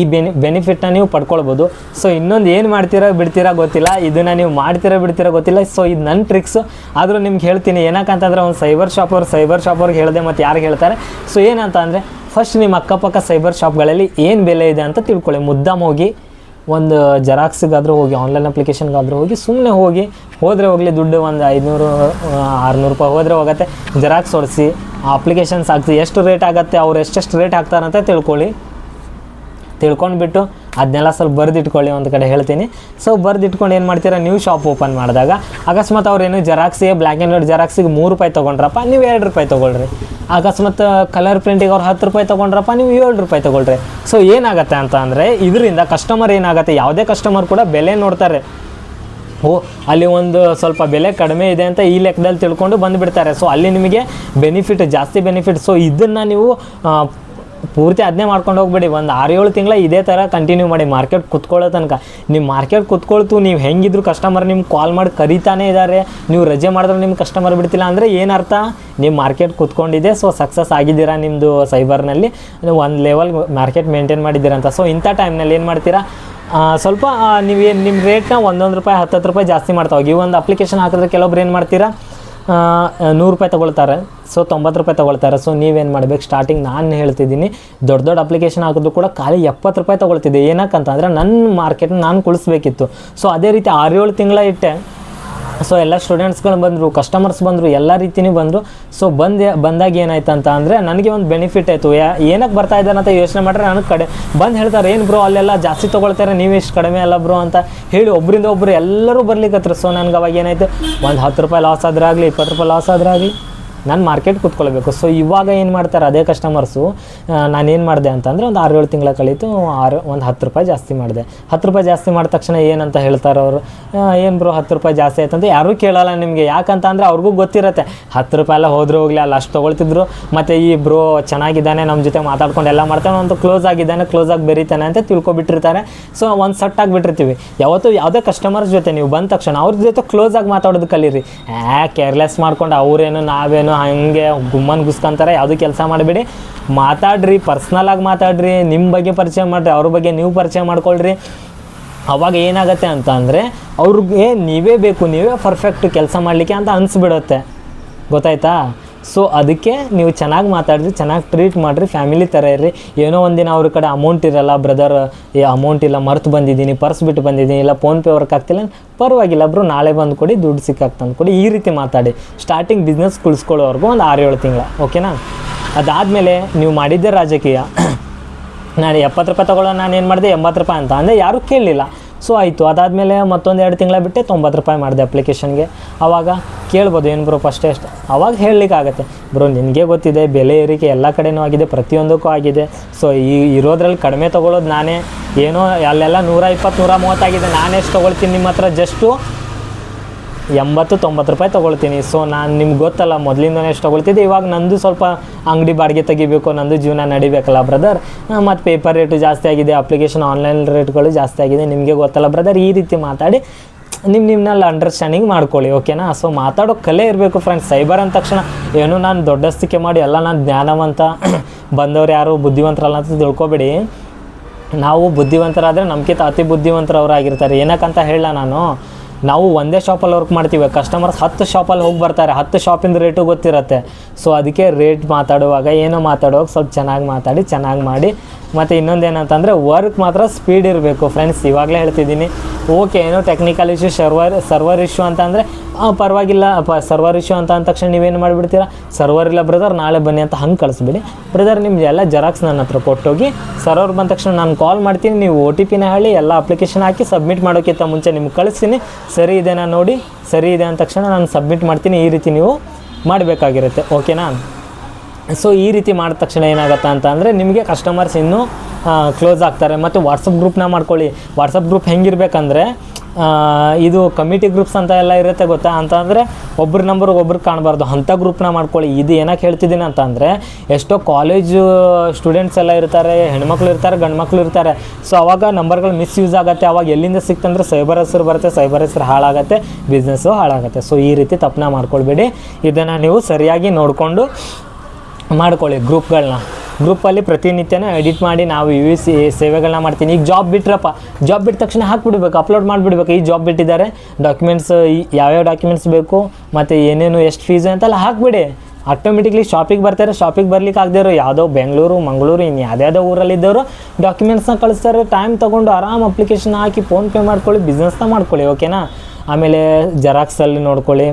ಈ ಬೆನಿ ಬೆನಿಫಿಟ್ನ ನೀವು ಪಡ್ಕೊಳ್ಬೋದು. ಸೊ ಇನ್ನೊಂದು ಏನು ಮಾಡ್ತೀರಾ ಬಿಡ್ತೀರಾ ಗೊತ್ತಿಲ್ಲ. ಇದನ್ನು ನೀವು ಮಾಡ್ತೀರಾ ಬಿಡ್ತೀರಾ ಗೊತ್ತಿಲ್ಲ. ಸೊ ಇದು ನನ್ನ ಟ್ರಿಕ್ಸ್ ಆದರೂ ನಿಮ್ಗೆ ಹೇಳ್ತೀನಿ. ಏನಕ್ಕಂತಂದ್ರೆ ಒಂದು ಸೈಬರ್ ಶಾಪ್ ಅವ್ರು ಸೈಬರ್ ಶಾಪ್ ಅವ್ರಿಗೆ ಹೇಳಿದೆ ಮತ್ತು ಯಾರು ಹೇಳ್ತಾರೆ. ಸೊ ಏನಂತ ಅಂದರೆ ಫಸ್ಟ್ ನಿಮ್ಮ ಅಕ್ಕಪಕ್ಕ ಸೈಬರ್ ಶಾಪ್ಗಳಲ್ಲಿ ಏನು ಬೆಲೆ ಇದೆ ಅಂತ ತಿಳ್ಕೊಳ್ಳಿ. ಮುದ್ದಾಮ್ ಹೋಗಿ ಒಂದು ಜೆರಾಕ್ಸ್ಗಾದರೂ ಹೋಗಿ ಆನ್ಲೈನ್ ಅಪ್ಲಿಕೇಶನ್ಗಾದರೂ ಹೋಗಿ ಸುಮ್ಮನೆ ಹೋಗಿ, ಹೋದರೆ ಹೋಗಲಿ ದುಡ್ಡು ಒಂದು ಐದುನೂರು ಆರುನೂರು ರೂಪಾಯಿ ಹೋದರೆ ಹೋಗುತ್ತೆ. ಜೆರಾಕ್ಸ್ ಹೊಡಿಸಿ ಅಪ್ಲಿಕೇಶನ್ಸ್ ಹಾಕ್ಸಿ, ಎಷ್ಟು ರೇಟ್ ಆಗುತ್ತೆ, ಅವ್ರು ಎಷ್ಟೆಷ್ಟು ರೇಟ್ ಹಾಕ್ತಾರಂತ ತಿಳ್ಕೊಳ್ಳಿ. ತಿಳ್ಕೊಂಡ್ಬಿಟ್ಟು ಅದನ್ನೆಲ್ಲ ಸ್ವಲ್ಪ ಬರೆದಿಟ್ಕೊಳ್ಳಿ ಒಂದು ಕಡೆ ಹೇಳ್ತೀನಿ. ಸೊ ಬರೆದಿಟ್ಕೊಂಡು ಏನು ಮಾಡ್ತೀರಾ? ನೀವು ಶಾಪ್ ಓಪನ್ ಮಾಡಿದಾಗ ಅಕಸ್ಮಾತ್ ಅವ್ರೇನು ಜೆರಾಕ್ಸಿಗೆ ಬ್ಲ್ಯಾಕ್ ಆ್ಯಂಡ್ ವೈಟ್ ಜೆರಾಕ್ಸಿಗೆ ಮೂರು ರೂಪಾಯಿ ತೊಗೊಂಡ್ರಪ್ಪ, ನೀವು ಎರಡು ರೂಪಾಯಿ ತೊಗೊಳ್ರಿ. ಅಕಸ್ಮಾತ್ ಕಲರ್ ಪ್ರಿಂಟಿಗೆ ಅವ್ರು ಹತ್ತು ರೂಪಾಯಿ ತೊಗೊಂಡ್ರಪ್ಪ, ನೀವು ಏಳು ರೂಪಾಯಿ ತೊಗೊಳ್ರಿ. ಸೊ ಏನಾಗುತ್ತೆ ಅಂತ ಅಂದರೆ ಇದರಿಂದ ಕಸ್ಟಮರ್ ಏನಾಗುತ್ತೆ? ಯಾವುದೇ ಕಸ್ಟಮರ್ ಕೂಡ ಬೆಲೆ ನೋಡ್ತಾರೆ. ಓ, ಅಲ್ಲಿ ಒಂದು ಸ್ವಲ್ಪ ಬೆಲೆ ಕಡಿಮೆ ಇದೆ ಅಂತ ಈ ಲೆಕ್ಕದಲ್ಲಿ ತಿಳ್ಕೊಂಡು ಬಂದುಬಿಡ್ತಾರೆ. ಸೊ ಅಲ್ಲಿ ನಿಮಗೆ ಬೆನಿಫಿಟ್ ಜಾಸ್ತಿ ಬೆನಿಫಿಟ್ ಸೊ ಇದನ್ನು ನೀವು ಪೂರ್ತಿ ಅದನ್ನೇ ಮಾಡ್ಕೊಂಡು ಹೋಗ್ಬೇಡಿ. ಒಂದು ಆರು ಏಳು ತಿಂಗಳ ಇದೇ ಥರ ಕಂಟಿನ್ಯೂ ಮಾಡಿ ಮಾರ್ಕೆಟ್ ಕುತ್ಕೊಳ್ಳೋ ತನಕ. ನಿಮ್ಮ ಮಾರ್ಕೆಟ್ ಕುತ್ಕೊಳ್ತು, ನೀವು ಹೆಂಗಿದ್ರು ಕಸ್ಟಮರ್ ನಿಮ್ಗೆ ಕಾಲ್ ಮಾಡಿ ಕರೀತಾನೆ ಇದ್ದಾರೆ ನೀವು ರಜೆ ಮಾಡಿದ್ರೆ ನಿಮ್ಮ ಕಸ್ಟಮರ್ ಬಿಡ್ತಿಲ್ಲ ಅಂದರೆ ಏನರ್ಥ ನಿಮ್ಮ ಮಾರ್ಕೆಟ್ ಕುತ್ಕೊಂಡಿದೆ ಸೊ ಸಕ್ಸಸ್ ಆಗಿದ್ದೀರಾ ನಿಮ್ಮದು ಸೈಬರ್ನಲ್ಲಿ ಒಂದು ಲೆವೆಲ್ ಮಾರ್ಕೆಟ್ ಮೇಂಟೈನ್ ಮಾಡಿದ್ದೀರಂತ ಸೊ ಇಂಥ ಟೈಮ್ನಲ್ಲಿ ಏನು ಮಾಡ್ತೀರಾ? ಸ್ವಲ್ಪ ನೀವೇನು ನಿಮ್ಮ ರೇಟ್ನ ಒಂದೊಂದು ರೂಪಾಯಿ ಹತ್ತು ಹತ್ತು ರೂಪಾಯಿ ಜಾಸ್ತಿ ಮಾಡ್ತಾ ಹೋಗಿ. ಈ ಒಂದು ಅಪ್ಲಿಕೇಶನ್ ಹಾಕಿದ್ರೆ ಕೆಲವೊಬ್ರು ಏನು ಮಾಡ್ತೀರಾ? ನೂರು ರೂಪಾಯಿ ತೊಗೊಳ್ತಾರೆ. ಸೊ ತೊಂಬತ್ತು ರೂಪಾಯಿ ತೊಗೊಳ್ತಾರೆ. ಸೊ ನೀವೇನು ಮಾಡಬೇಕು? ಸ್ಟಾರ್ಟಿಂಗ್ ನಾನು ಹೇಳ್ತಿದ್ದೀನಿ. ದೊಡ್ಡ ದೊಡ್ಡ ಅಪ್ಲಿಕೇಶನ್ ಹಾಕಿದ್ರು ಕೂಡ ಖಾಲಿ ಎಪ್ಪತ್ತು ರೂಪಾಯಿ ತೊಗೊಳ್ತಿದ್ದೆ. ಏನಕ್ಕಂತಂದರೆ ನನ್ನ ಮಾರ್ಕೆಟ್ನ ನಾನು ಕುಳಿಸ್ಬೇಕಿತ್ತು. ಸೊ ಅದೇ ರೀತಿ ಆರು ಏಳು ತಿಂಗಳ ಇಟ್ಟೆ. ಸೊ ಎಲ್ಲ ಸ್ಟೂಡೆಂಟ್ಸ್ಗಳು ಬಂದರು ಕಸ್ಟಮರ್ಸ್ ಬಂದರು, ಎಲ್ಲ ರೀತಿಯೂ ಬಂದರು. ಸೊ ಬಂದ ಬಂದಾಗ ಏನಾಯ್ತು ಅಂತ ಅಂದರೆ, ನನಗೆ ಒಂದು ಬೆನಿಫಿಟ್ ಆಯಿತು. ಯಾ ಏನಕ್ಕೆ ಬರ್ತಾ ಇದ್ದಾರೆ ಅಂತ ಯೋಚನೆ ಮಾಡಿದ್ರೆ ನನಗೆ ಕಡೆ, ಬಂದು ಹೇಳ್ತಾರೆ, ಏನು ಬ್ರೋ ಅಲ್ಲೆಲ್ಲ ಜಾಸ್ತಿ ತೊಗೊಳ್ತಾರೆ? ನೀವು ಇಷ್ಟು ಕಡಿಮೆ ಅಲ್ಲ ಬ್ರೋ ಅಂತ ಹೇಳಿ ಒಬ್ಬರಿಂದ ಒಬ್ಬರು ಎಲ್ಲರೂ ಬರ್ಲಿಕ್ಕತ್ರು ಸೊ ನನಗೆ ಅವಾಗ ಏನಾಯ್ತು? ಒಂದು ಹತ್ತು ರೂಪಾಯಿ ಲಾಸ್ ಆದ್ರಾಗಲಿ ಇಪ್ಪತ್ತು ರೂಪಾಯಿ ಲಾಸ್ ಆದ್ರಾಗಲಿ ನಾನು ಮಾರ್ಕೆಟ್ ಕೂತ್ಕೊಳ್ಬೇಕು. ಸೊ ಇವಾಗ ಏನು ಮಾಡ್ತಾರೆ, ಅದೇ ಕಸ್ಟಮರ್ಸು ನಾನೇನು ಮಾಡಿದೆ ಅಂತಂದರೆ ಒಂದು ಆರು ಏಳು ತಿಂಗಳ ಕಳೀತು, ಆರು, ಒಂದು ಹತ್ತು ರೂಪಾಯಿ ಜಾಸ್ತಿ ಮಾಡಿದೆ. ಹತ್ತು ರೂಪಾಯಿ ಜಾಸ್ತಿ ಮಾಡಿದ ತಕ್ಷಣ ಏನಂತ ಹೇಳ್ತಾರೆ ಅವರು? ಏನು ಬ್ರೋ ಹತ್ತು ರೂಪಾಯಿ ಜಾಸ್ತಿ ಆಯ್ತು ಅಂತ ಯಾರೂ ಕೇಳಲ್ಲ ನಿಮಗೆ. ಯಾಕಂತ ಅಂದರೆ ಅವ್ರಿಗೂ ಗೊತ್ತಿರುತ್ತೆ. ಹತ್ತು ರೂಪಾಯಿ ಎಲ್ಲ ಹೋದ್ರೆ ಹೋಗಲಿ, ಅಲ್ಲಿ ಅಷ್ಟು ತೊಗೊಳ್ತಿದ್ರು. ಮತ್ತು ಈ ಬ್ರೋ ಚೆನ್ನಾಗಿದ್ದಾನೆ ನಮ್ಮ ಜೊತೆ ಮಾತಾಡ್ಕೊಂಡು ಎಲ್ಲ ಮಾಡ್ತಾನೆ, ಒಂದು ಕ್ಲೋಸ್ ಆಗಿದ್ದಾನೆ ಕ್ಲೋಸ್ ಆಗಿ ಬೆರೀತಾನೆ ಅಂತ ತಿಳ್ಕೊಬಿಟ್ಟಿರ್ತಾರೆ. ಸೊ ಒಂದು ಸಟ್ ಆಗಿಬಿಟ್ಟಿರ್ತೀವಿ ಯಾವತ್ತೂ ಯಾವುದೇ ಕಸ್ಟಮರ್ಸ್ ಜೊತೆ ನೀವು ಬಂದ ತಕ್ಷಣ ಅವ್ರ ಜೊತೆ ಕ್ಲೋಸ್ ಆಗಿ ಮಾತಾಡೋದು ಕಲೀರಿ. ಆ ಕೇರ್ಲೆಸ್ ಮಾಡ್ಕೊಂಡು ಅವರೇನು ನಾವೇನು ಹಂಗೆ ಗುಮ್ಮನ್ ಗುಸ್ಕೊಂತಾರೆ, ಯಾವುದೂ ಕೆಲಸ ಮಾಡಬೇಡಿ. ಮಾತಾಡ್ರಿ ಪರ್ಸ್ನಲ್ ಆಗಿ ಮಾತಾಡ್ರಿ ನಿಮ್ಮ ಬಗ್ಗೆ ಪರಿಚಯ ಮಾಡಿರಿ, ಅವ್ರ ಬಗ್ಗೆ ನೀವು ಪರಿಚಯ ಮಾಡ್ಕೊಳ್ರಿ. ಅವಾಗ ಏನಾಗುತ್ತೆ ಅಂತ ಅಂದರೆ, ಅವ್ರಿಗೆ ನೀವೇ ಬೇಕು, ನೀವೇ ಪರ್ಫೆಕ್ಟ್ ಕೆಲಸ ಮಾಡಲಿಕ್ಕೆ ಅಂತ ಅನಿಸ್ಬಿಡುತ್ತೆ. ಗೊತ್ತಾಯ್ತಾ? ಸೊ ಅದಕ್ಕೆ ನೀವು ಚೆನ್ನಾಗಿ ಮಾತಾಡಿರಿ, ಚೆನ್ನಾಗಿ ಟ್ರೀಟ್ ಮಾಡಿರಿ ಫ್ಯಾಮಿಲಿ ಥರ ಇರ್ರಿ. ಏನೋ ಒಂದಿನ ಅವ್ರ ಕಡೆ ಅಮೌಂಟ್ ಇರಲ್ಲ ಬ್ರದರ್ ಏ ಅಮೌಂಟ್ ಇಲ್ಲ, ಮರ್ತು ಬಂದಿದ್ದೀನಿ ಪರ್ಸ್ ಬಿಟ್ಟು ಬಂದಿದ್ದೀನಿ, ಇಲ್ಲ ಫೋನ್ಪೇ ವರ್ಕ್ ಆಗ್ತಿಲ್ಲ ಪರವಾಗಿಲ್ಲ, ಬ್ರೋ, ನಾಳೆ ಬಂದು ಕೊಡಿ, ದುಡ್ಡು ಸಿಕ್ಕಾಕ್ ತಂದು ಕೊಡಿ. ಈ ರೀತಿ ಮಾತಾಡಿ. ಸ್ಟಾರ್ಟಿಂಗ್ ಬಿಸ್ನೆಸ್ ಕುಳಿಸ್ಕೊಳ್ಳೋವರೆಗೂ ಒಂದು ಆರು ಏಳು ತಿಂಗಳ ಓಕೆನಾ ಅದಾದಮೇಲೆ ನೀವು ಮಾಡಿದ್ದೆ ರಾಜಕೀಯ. ನಾನು ಎಪ್ಪತ್ತು ರೂಪಾಯಿ ತೊಗೊಳ್ಳೋ ನಾನು ಏನು ಮಾಡಿದೆ? ಎಂಬತ್ತು ರೂಪಾಯಿ ಅಂತ. ಅಂದರೆ ಯಾರೂ ಕೇಳಲಿಲ್ಲ. ಸೊ ಆಯಿತು. ಅದಾದಮೇಲೆ ಮತ್ತೊಂದು ಎರಡು ತಿಂಗಳ ಬಿಟ್ಟೆ ತೊಂಬತ್ತು ರೂಪಾಯಿ ಮಾಡಿದೆ ಅಪ್ಲಿಕೇಶನ್ಗೆ ಆವಾಗ ಕೇಳ್ಬೋದು ಏನು ಬ್ರೋ ಫಸ್ಟ್ ಎಷ್ಟು ಆವಾಗ ಅವಾಗ ಹೇಳಲಿಕ್ಕಾಗತ್ತೆ. ಬ್ರೋ ನಿನಗೆ ಗೊತ್ತಿದೆ, ಬೆಲೆ ಏರಿಕೆ ಎಲ್ಲ ಕಡೆನೂ ಆಗಿದೆ, ಪ್ರತಿಯೊಂದಕ್ಕೂ ಆಗಿದೆ. ಸೊ ಈ ಇರೋದ್ರಲ್ಲಿ ಕಡಿಮೆ ತೊಗೊಳ್ಳೋದು ನಾನೇ. ಏನೋ ಅಲ್ಲೆಲ್ಲ ನೂರ ಇಪ್ಪತ್ತು ನೂರ ಮೂವತ್ತಾಗಿದೆ. ನಾನೆಷ್ಟು ತೊಗೊಳ್ತೀನಿ ನಿಮ್ಮ ಹತ್ರ ಜಸ್ಟು ಎಂಬತ್ತು ತೊಂಬತ್ತು ರೂಪಾಯಿ ತೊಗೊಳ್ತೀನಿ. ಸೊ ನಾನು ನಿಮ್ಗೆ ಗೊತ್ತಲ್ಲ, ಮೊದಲಿಂದನೇ ಎಷ್ಟು ತೊಗೊಳ್ತಿದ್ದೆ. ಇವಾಗ ನಂದು ಸ್ವಲ್ಪ ಅಂಗಡಿ ಬಾಡಿಗೆ ತೆಗಿಬೇಕು, ನಂದು ಜೀವನ ನಡಿಬೇಕಲ್ಲ ಬ್ರದರ್ ಮತ್ತು ಪೇಪರ್ ರೇಟು ಜಾಸ್ತಿ ಆಗಿದೆ ಅಪ್ಲಿಕೇಶನ್ ಆನ್ಲೈನ್ ರೇಟ್ಗಳು ಜಾಸ್ತಿ ಆಗಿದೆ, ನಿಮಗೆ ಗೊತ್ತಲ್ಲ ಬ್ರದರ್ ಈ ರೀತಿ ಮಾತಾಡಿ ನಿಮ್ಮ ನಿಮ್ಮನ್ನೆಲ್ಲ ಅಂಡರ್ಸ್ಟ್ಯಾಂಡಿಂಗ್ ಮಾಡ್ಕೊಳ್ಳಿ ಓಕೆನಾ ಸೊ ಮಾತಾಡೋ ಕಲೆ ಇರಬೇಕು ಫ್ರೆಂಡ್ಸ್ ಸೈಬರ್ ಅಂದ ತಕ್ಷಣ ಏನು ನಾನು ದೊಡ್ಡಸ್ತಿಕೆ ಮಾಡಿ, ಎಲ್ಲ ನಾನು ಜ್ಞಾನವಂತ ಬಂದವ್ರು ಯಾರು, ಬುದ್ಧಿವಂತರಲ್ಲ ಅಂತ ತಿಳ್ಕೊಬೇಡಿ. ನಾವು ಬುದ್ಧಿವಂತರಾದರೆ ನಮ್ಗಿಂತ ಅತಿ ಬುದ್ಧಿವಂತರವರಾಗಿರ್ತಾರೆ. ಏನಕ್ಕಂತ ಹೇಳ ನಾನು? ನಾವು ಒಂದೇ ಶಾಪಲ್ಲಿ ವರ್ಕ್ ಮಾಡ್ತೀವಿ ಕಸ್ಟಮರ್ಸ್ ಹತ್ತು ಶಾಪಲ್ಲಿ ಹೋಗಿ ಬರ್ತಾರೆ, ಹತ್ತು ಶಾಪಿಂದ ರೇಟು ಗೊತ್ತಿರುತ್ತೆ. ಸೊ ಅದಕ್ಕೆ ರೇಟ್ ಮಾತಾಡುವಾಗ, ಏನೋ ಮಾತಾಡುವಾಗ ಸ್ವಲ್ಪ ಚೆನ್ನಾಗಿ ಮಾತಾಡಿ, ಚೆನ್ನಾಗಿ ಮಾಡಿ ಮತ್ತು ಇನ್ನೊಂದು ಏನಂತಂದರೆ ವರ್ಕ್ ಮಾತ್ರ ಸ್ಪೀಡ್ ಇರಬೇಕು ಫ್ರೆಂಡ್ಸ್ ಇವಾಗಲೇ ಹೇಳ್ತಿದ್ದೀನಿ. ಓಕೆ ಏನೋ technical issue server server issue ಅಂತ ಅಂದರೆ ಪರವಾಗಿಲ್ಲ, ಪ ಸರ್ವರ್ ಇಶ್ಯೂ ಅಂತ ಅಂದ ತಕ್ಷಣ ನೀವೇನು ಮಾಡಿಬಿಡ್ತೀರಾ? ಸರ್ವರ್ ಇಲ್ಲ ಬ್ರದರ್ ನಾಳೆ ಬನ್ನಿ ಅಂತ ಹಂಗೆ ಕಳಿಸ್ಬಿಡಿ. ಬ್ರದರ್ ನಿಮ್ದು ಎಲ್ಲ ಜೆರಾಕ್ಸ್ ನನ್ನ ಹತ್ರ ಕೊಟ್ಟೋಗಿ ಸರ್ವರ್ ಬಂದ ತಕ್ಷಣ ನಾನು ಕಾಲ್ ಮಾಡ್ತೀನಿ, ನೀವು ಒ ಟಿ ಪಿನ ಹೇಳಿ, ಎಲ್ಲ ಅಪ್ಲಿಕೇಶನ್ ಹಾಕಿ ಸಬ್ಮಿಟ್ ಮಾಡೋಕ್ಕಿಂತ ಮುಂಚೆ ನಿಮ್ಗೆ ಕಳಿಸ್ತೀನಿ. ಸರಿ ಇದೆನಾ ನೋಡಿ, ಸರಿ ಇದೆ ಅಂದ ತಕ್ಷಣ ನಾನು ಸಬ್ಮಿಟ್ ಮಾಡ್ತೀನಿ, ಈ ರೀತಿ ನೀವು ಮಾಡಬೇಕಾಗಿರುತ್ತೆ. ಓಕೆನಾ ಸೊ ಈ ರೀತಿ ಮಾಡಿದ ತಕ್ಷಣ ಏನಾಗುತ್ತೆ ಅಂತ ಅಂದರೆ ನಿಮಗೆ ಕಸ್ಟಮರ್ಸ್ ಇನ್ನೂ ಕ್ಲೋಸ್ ಆಗ್ತಾರೆ. ಮತ್ತು ವಾಟ್ಸಪ್ ಗ್ರೂಪ್ನ ಮಾಡ್ಕೊಳ್ಳಿ. ವಾಟ್ಸಪ್ ಗ್ರೂಪ್ ಹೆಂಗಿರ್ಬೇಕಂದ್ರೆ ಇದು ಕಮಿಟಿ ಗ್ರೂಪ್ಸ್ ಅಂತ ಎಲ್ಲ ಇರುತ್ತೆ ಗೊತ್ತಾ? ಅಂತ ಅಂದರೆ ಒಬ್ರ ನಂಬರ್ ಒಬ್ರಿಗೆ ಕಾಣಬಾರ್ದು. ಅಂಥ ಗ್ರೂಪ್ನ ಮಾಡ್ಕೊಳ್ಳಿ. ಇದು ಏನಕ್ಕೆ ಹೇಳ್ತಿದ್ದೀನಿ ಅಂತ ಅಂದರೆ, ಎಷ್ಟೋ ಕಾಲೇಜು ಸ್ಟೂಡೆಂಟ್ಸ್ ಎಲ್ಲ ಇರ್ತಾರೆ, ಹೆಣ್ಮಕ್ಳು ಇರ್ತಾರೆ, ಗಂಡ್ಮಕ್ಳು ಇರ್ತಾರೆ. ಸೊ ಅವಾಗ ನಂಬರ್ಗಳು ಮಿಸ್ಯೂಸ್ ಆಗುತ್ತೆ. ಅವಾಗ ಎಲ್ಲಿಂದ ಸಿಕ್ತಂದ್ರೆ ಸೈಬರ್ ಹೆಸರು ಬರುತ್ತೆ. ಸೈಬರ್ ಹೆಸರು ಹಾಳಾಗುತ್ತೆ. ಬಿಸ್ನೆಸ್ಸು ಹಾಳಾಗುತ್ತೆ. ಸೊ ಈ ರೀತಿ ತಪ್ಪನ್ನ ಮಾಡ್ಕೊಳ್ಬೇಡಿ. ಇದನ್ನು ನೀವು ಸರಿಯಾಗಿ ನೋಡಿಕೊಂಡು ಮಾಡ್ಕೊಳ್ಳಿ ಗ್ರೂಪ್ಗಳನ್ನ. ಗ್ರೂಪಲ್ಲಿ ಪ್ರತಿನಿತ್ಯನೂ ಎಡಿಟ್ ಮಾಡಿ ನಾವು ಯು ಸಿ ಸೇವೆಗಳನ್ನ ಮಾಡ್ತೀನಿ. ಈಗ ಜಾಬ್ ಬಿಟ್ರಪ್ಪ ಜಾಬ್ ಬಿಟ್ಟ ತಕ್ಷಣ ಹಾಕ್ಬಿಡ್ಬೇಕು ಅಪ್ಲೋಡ್ ಮಾಡಿಬಿಡ್ಬೇಕು. ಈ ಜಾಬ್ ಬಿಟ್ಟಿದ್ದಾರೆ ಡಾಕ್ಯುಮೆಂಟ್ಸ್ ಯಾವ್ಯಾವ ಡಾಕ್ಯುಮೆಂಟ್ಸ್ ಬೇಕು, ಮತ್ತು ಏನೇನು ಎಷ್ಟು ಫೀಸ್ ಅಂತೆಲ್ಲ ಹಾಕ್ಬಿಡಿ. ಆಟೋಮೆಟಿಕ್ಲಿ ಶಾಪಿಗೆ ಬರ್ತಾರೆ ಶಾಪಿಗೆ ಬರ್ಲಿಕ್ಕೆ ಆಗದೇ ಇರೋ ಯಾವುದೋ ಬೆಂಗಳೂರು, ಮಂಗಳೂರು ಇನ್ನು ಯಾವ್ದಾವುದೋ ಊರಲ್ಲಿದ್ದವರು ಡಾಕ್ಯುಮೆಂಟ್ಸ್ನ ಕಳಿಸ್ತಾರೆ ಟೈಮ್ ತೊಗೊಂಡು ಆರಾಮ್ ಅಪ್ಲಿಕೇಶನ್ ಹಾಕಿ ಫೋನ್ಪೇ ಮಾಡ್ಕೊಳ್ಳಿ ಬಿಸ್ನೆಸ್ನ ಮಾಡ್ಕೊಳ್ಳಿ ಓಕೆನಾ ಆಮೇಲೆ ಜೆರಾಕ್ಸಲ್ಲಿ ನೋಡ್ಕೊಳ್ಳಿ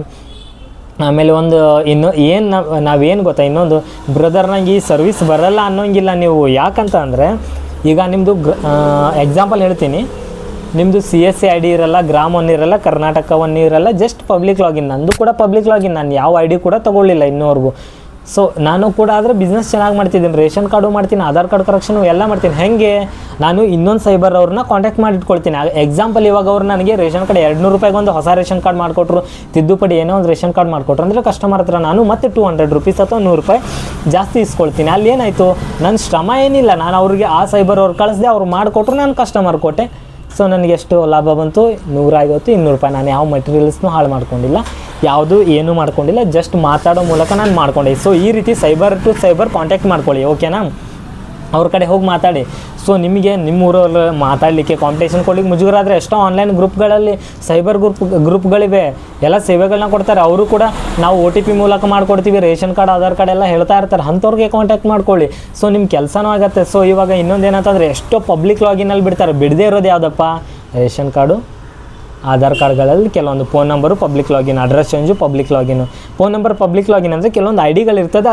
ಆಮೇಲೆ ಒಂದು, ಇನ್ನು ಏನು ನಾವು, ನಾವೇನು ಗೊತ್ತಾ? ಇನ್ನೊಂದು ಬ್ರದರ್ ನಂಗೆ ಈ ಸರ್ವಿಸ್ ಬರಲ್ಲ ಅನ್ನೋಂಗಿಲ್ಲ ನೀವು. ಯಾಕಂತ ಅಂದರೆ, ಈಗ ನಿಮ್ಮದು ಎಕ್ಸಾಂಪಲ್ ಹೇಳ್ತೀನಿ. ನಿಮ್ಮದು C S C I D ಇರಲ್ಲ ಗ್ರಾಮ್ ಒನ್ ಇರಲ್ಲ, ಕರ್ನಾಟಕ ಒನ್ ಇರಲ್ಲ ಜಸ್ಟ್ ಪಬ್ಲಿಕ್ ಲಾಗಿನ್ ನಂದು ಕೂಡ ಪಬ್ಲಿಕ್ ಲಾಗಿನ್ ನಾನು ಯಾವ ಐ ಡಿ ಕೂಡ ತೊಗೊಳ್ಳಿಲ್ಲ ಇನ್ನೂವರೆಗೂ. ಸೊ ನಾನು ಕೂಡ ಆದರೆ ಬಿಸ್ನೆಸ್ ಚೆನ್ನಾಗಿ ಮಾಡ್ತಿದ್ದೀನಿ. ರೇಷನ್ ಕಾರ್ಡು ಮಾಡ್ತೀನಿ, ಆಧಾರ್ ಕಾರ್ಡ್ ಕರೆಕ್ಷನು ಎಲ್ಲ ಮಾಡ್ತೀನಿ. ಹೇಗೆ? ನಾನು ಇನ್ನೊಂದು ಸೈಬರ್ ಅವ್ರನ್ನ ಕಾಂಟ್ಯಾಕ್ಟ್ ಮಾಡಿ ಇಟ್ಕೊಳ್ತೀನಿ. ಎಕ್ಸಾಂಪಲ್ ಇವಾಗ ಅವ್ರು ನನಗೆ ರೇಷನ್ ಕಾರ್ಡ್ ಎರಡು ನೂರು ರೂಪಾಯಿಗೆ ಒಂದು ಹೊಸ ರೇಷನ್ ಕಾರ್ಡ್ ಮಾಡಿಕೊಟ್ರು. ತಿದ್ದುಪಡಿ ಏನೋ ಒಂದು ರೇಷನ್ ಕಾರ್ಡ್ ಮಾಡಿಕೊಟ್ರು ಅಂದರೆ ಕಸ್ಟಮರ್ ಹತ್ರ ನಾನು ಮತ್ತೆ ಟೂ ಹಂಡ್ರೆಡ್ ರುಪೀಸ್ ಅಥವಾ ನೂರು ರೂಪಾಯಿ ಜಾಸ್ತಿ ಇಸ್ಕೊಳ್ತೀನಿ. ಅಲ್ಲಿ ಏನಾಯಿತು? ನನ್ನ ಶ್ರಮ ಏನಿಲ್ಲ. ನಾನು ಅವ್ರಿಗೆ ಆ ಸೈಬರ್ ಅವ್ರು ಕಳಿಸ್ದೆ, ಅವ್ರು ಮಾಡಿಕೊಟ್ರು, ನಾನು ಕಸ್ಟಮರ್ ಕೊಟ್ಟೆ. ಸೊ ನನಗೆ ಎಷ್ಟು ಲಾಭ ಬಂತು. ನೂರೈವತ್ತು ಇನ್ನೂರು ರೂಪಾಯಿ ನಾನು ಯಾವ ಮಟೀರಿಯಲ್ಸ್ನೂ ಹಾಳು ಮಾಡ್ಕೊಂಡಿಲ್ಲ. ಯಾವುದು ಏನೂ ಮಾಡ್ಕೊಂಡಿಲ್ಲ. ಜಸ್ಟ್ ಮಾತಾಡೋ ಮೂಲಕ ನಾನು ಮಾಡ್ಕೊಂಡೆ. ಸೊ ಈ ರೀತಿ ಸೈಬರ್ ಟು ಸೈಬರ್ ಕಾಂಟ್ಯಾಕ್ಟ್ ಮಾಡ್ಕೊಳ್ಳಿ. ಓಕೆನಾ ಅವ್ರ ಕಡೆ ಹೋಗಿ ಮಾತಾಡಿ. ಸೊ ನಿಮಗೆ ನಿಮ್ಮ ಊರಲ್ಲಿ ಮಾತಾಡಲಿಕ್ಕೆ ಕಾಂಪಿಟೇಷನ್ ಕೊಡ್ಲಿಕ್ಕೆ ಮುಜುಗರ ಆದರೆ ಎಷ್ಟೋ ಆನ್ಲೈನ್ ಗ್ರೂಪ್ಗಳಲ್ಲಿ ಸೈಬರ್ ಗ್ರೂಪ್ ಗ್ರೂಪ್ಗಳಿವೆ ಎಲ್ಲ ಸೇವೆಗಳನ್ನ ಕೊಡ್ತಾರೆ. ಅವರು ಕೂಡ ನಾವು ಒ ಟಿ ಪಿ ಮೂಲಕ ಮಾಡ್ಕೊಡ್ತೀವಿ. ರೇಷನ್ ಕಾರ್ಡ್, ಆಧಾರ್ ಕಾರ್ಡ್ ಎಲ್ಲ ಹೇಳ್ತಾ ಇರ್ತಾರೆ. ಅಂಥವ್ರಿಗೆ ಕಾಂಟ್ಯಾಕ್ಟ್ ಮಾಡ್ಕೊಳ್ಳಿ. ಸೊ ನಿಮ್ಮ ಕೆಲಸನೂ ಆಗುತ್ತೆ. ಸೊ ಇವಾಗ ಇನ್ನೊಂದು ಏನಂತಂದರೆ ಎಷ್ಟೋ ಪಬ್ಲಿಕ್ ಲಾಗಿನಲ್ಲಿ ಬಿಡ್ತಾರೆ. ಬಿಡದೇ ಇರೋದು ಯಾವುದಪ್ಪ? Ration card. ಆಧಾರ್ ಕಾರ್ಡ್ಗಳಲ್ಲಿ ಕೆಲವೊಂದು phone number public login address change public login phone number public login ಅಂದರೆ ಕೆಲವೊಂದು ಐ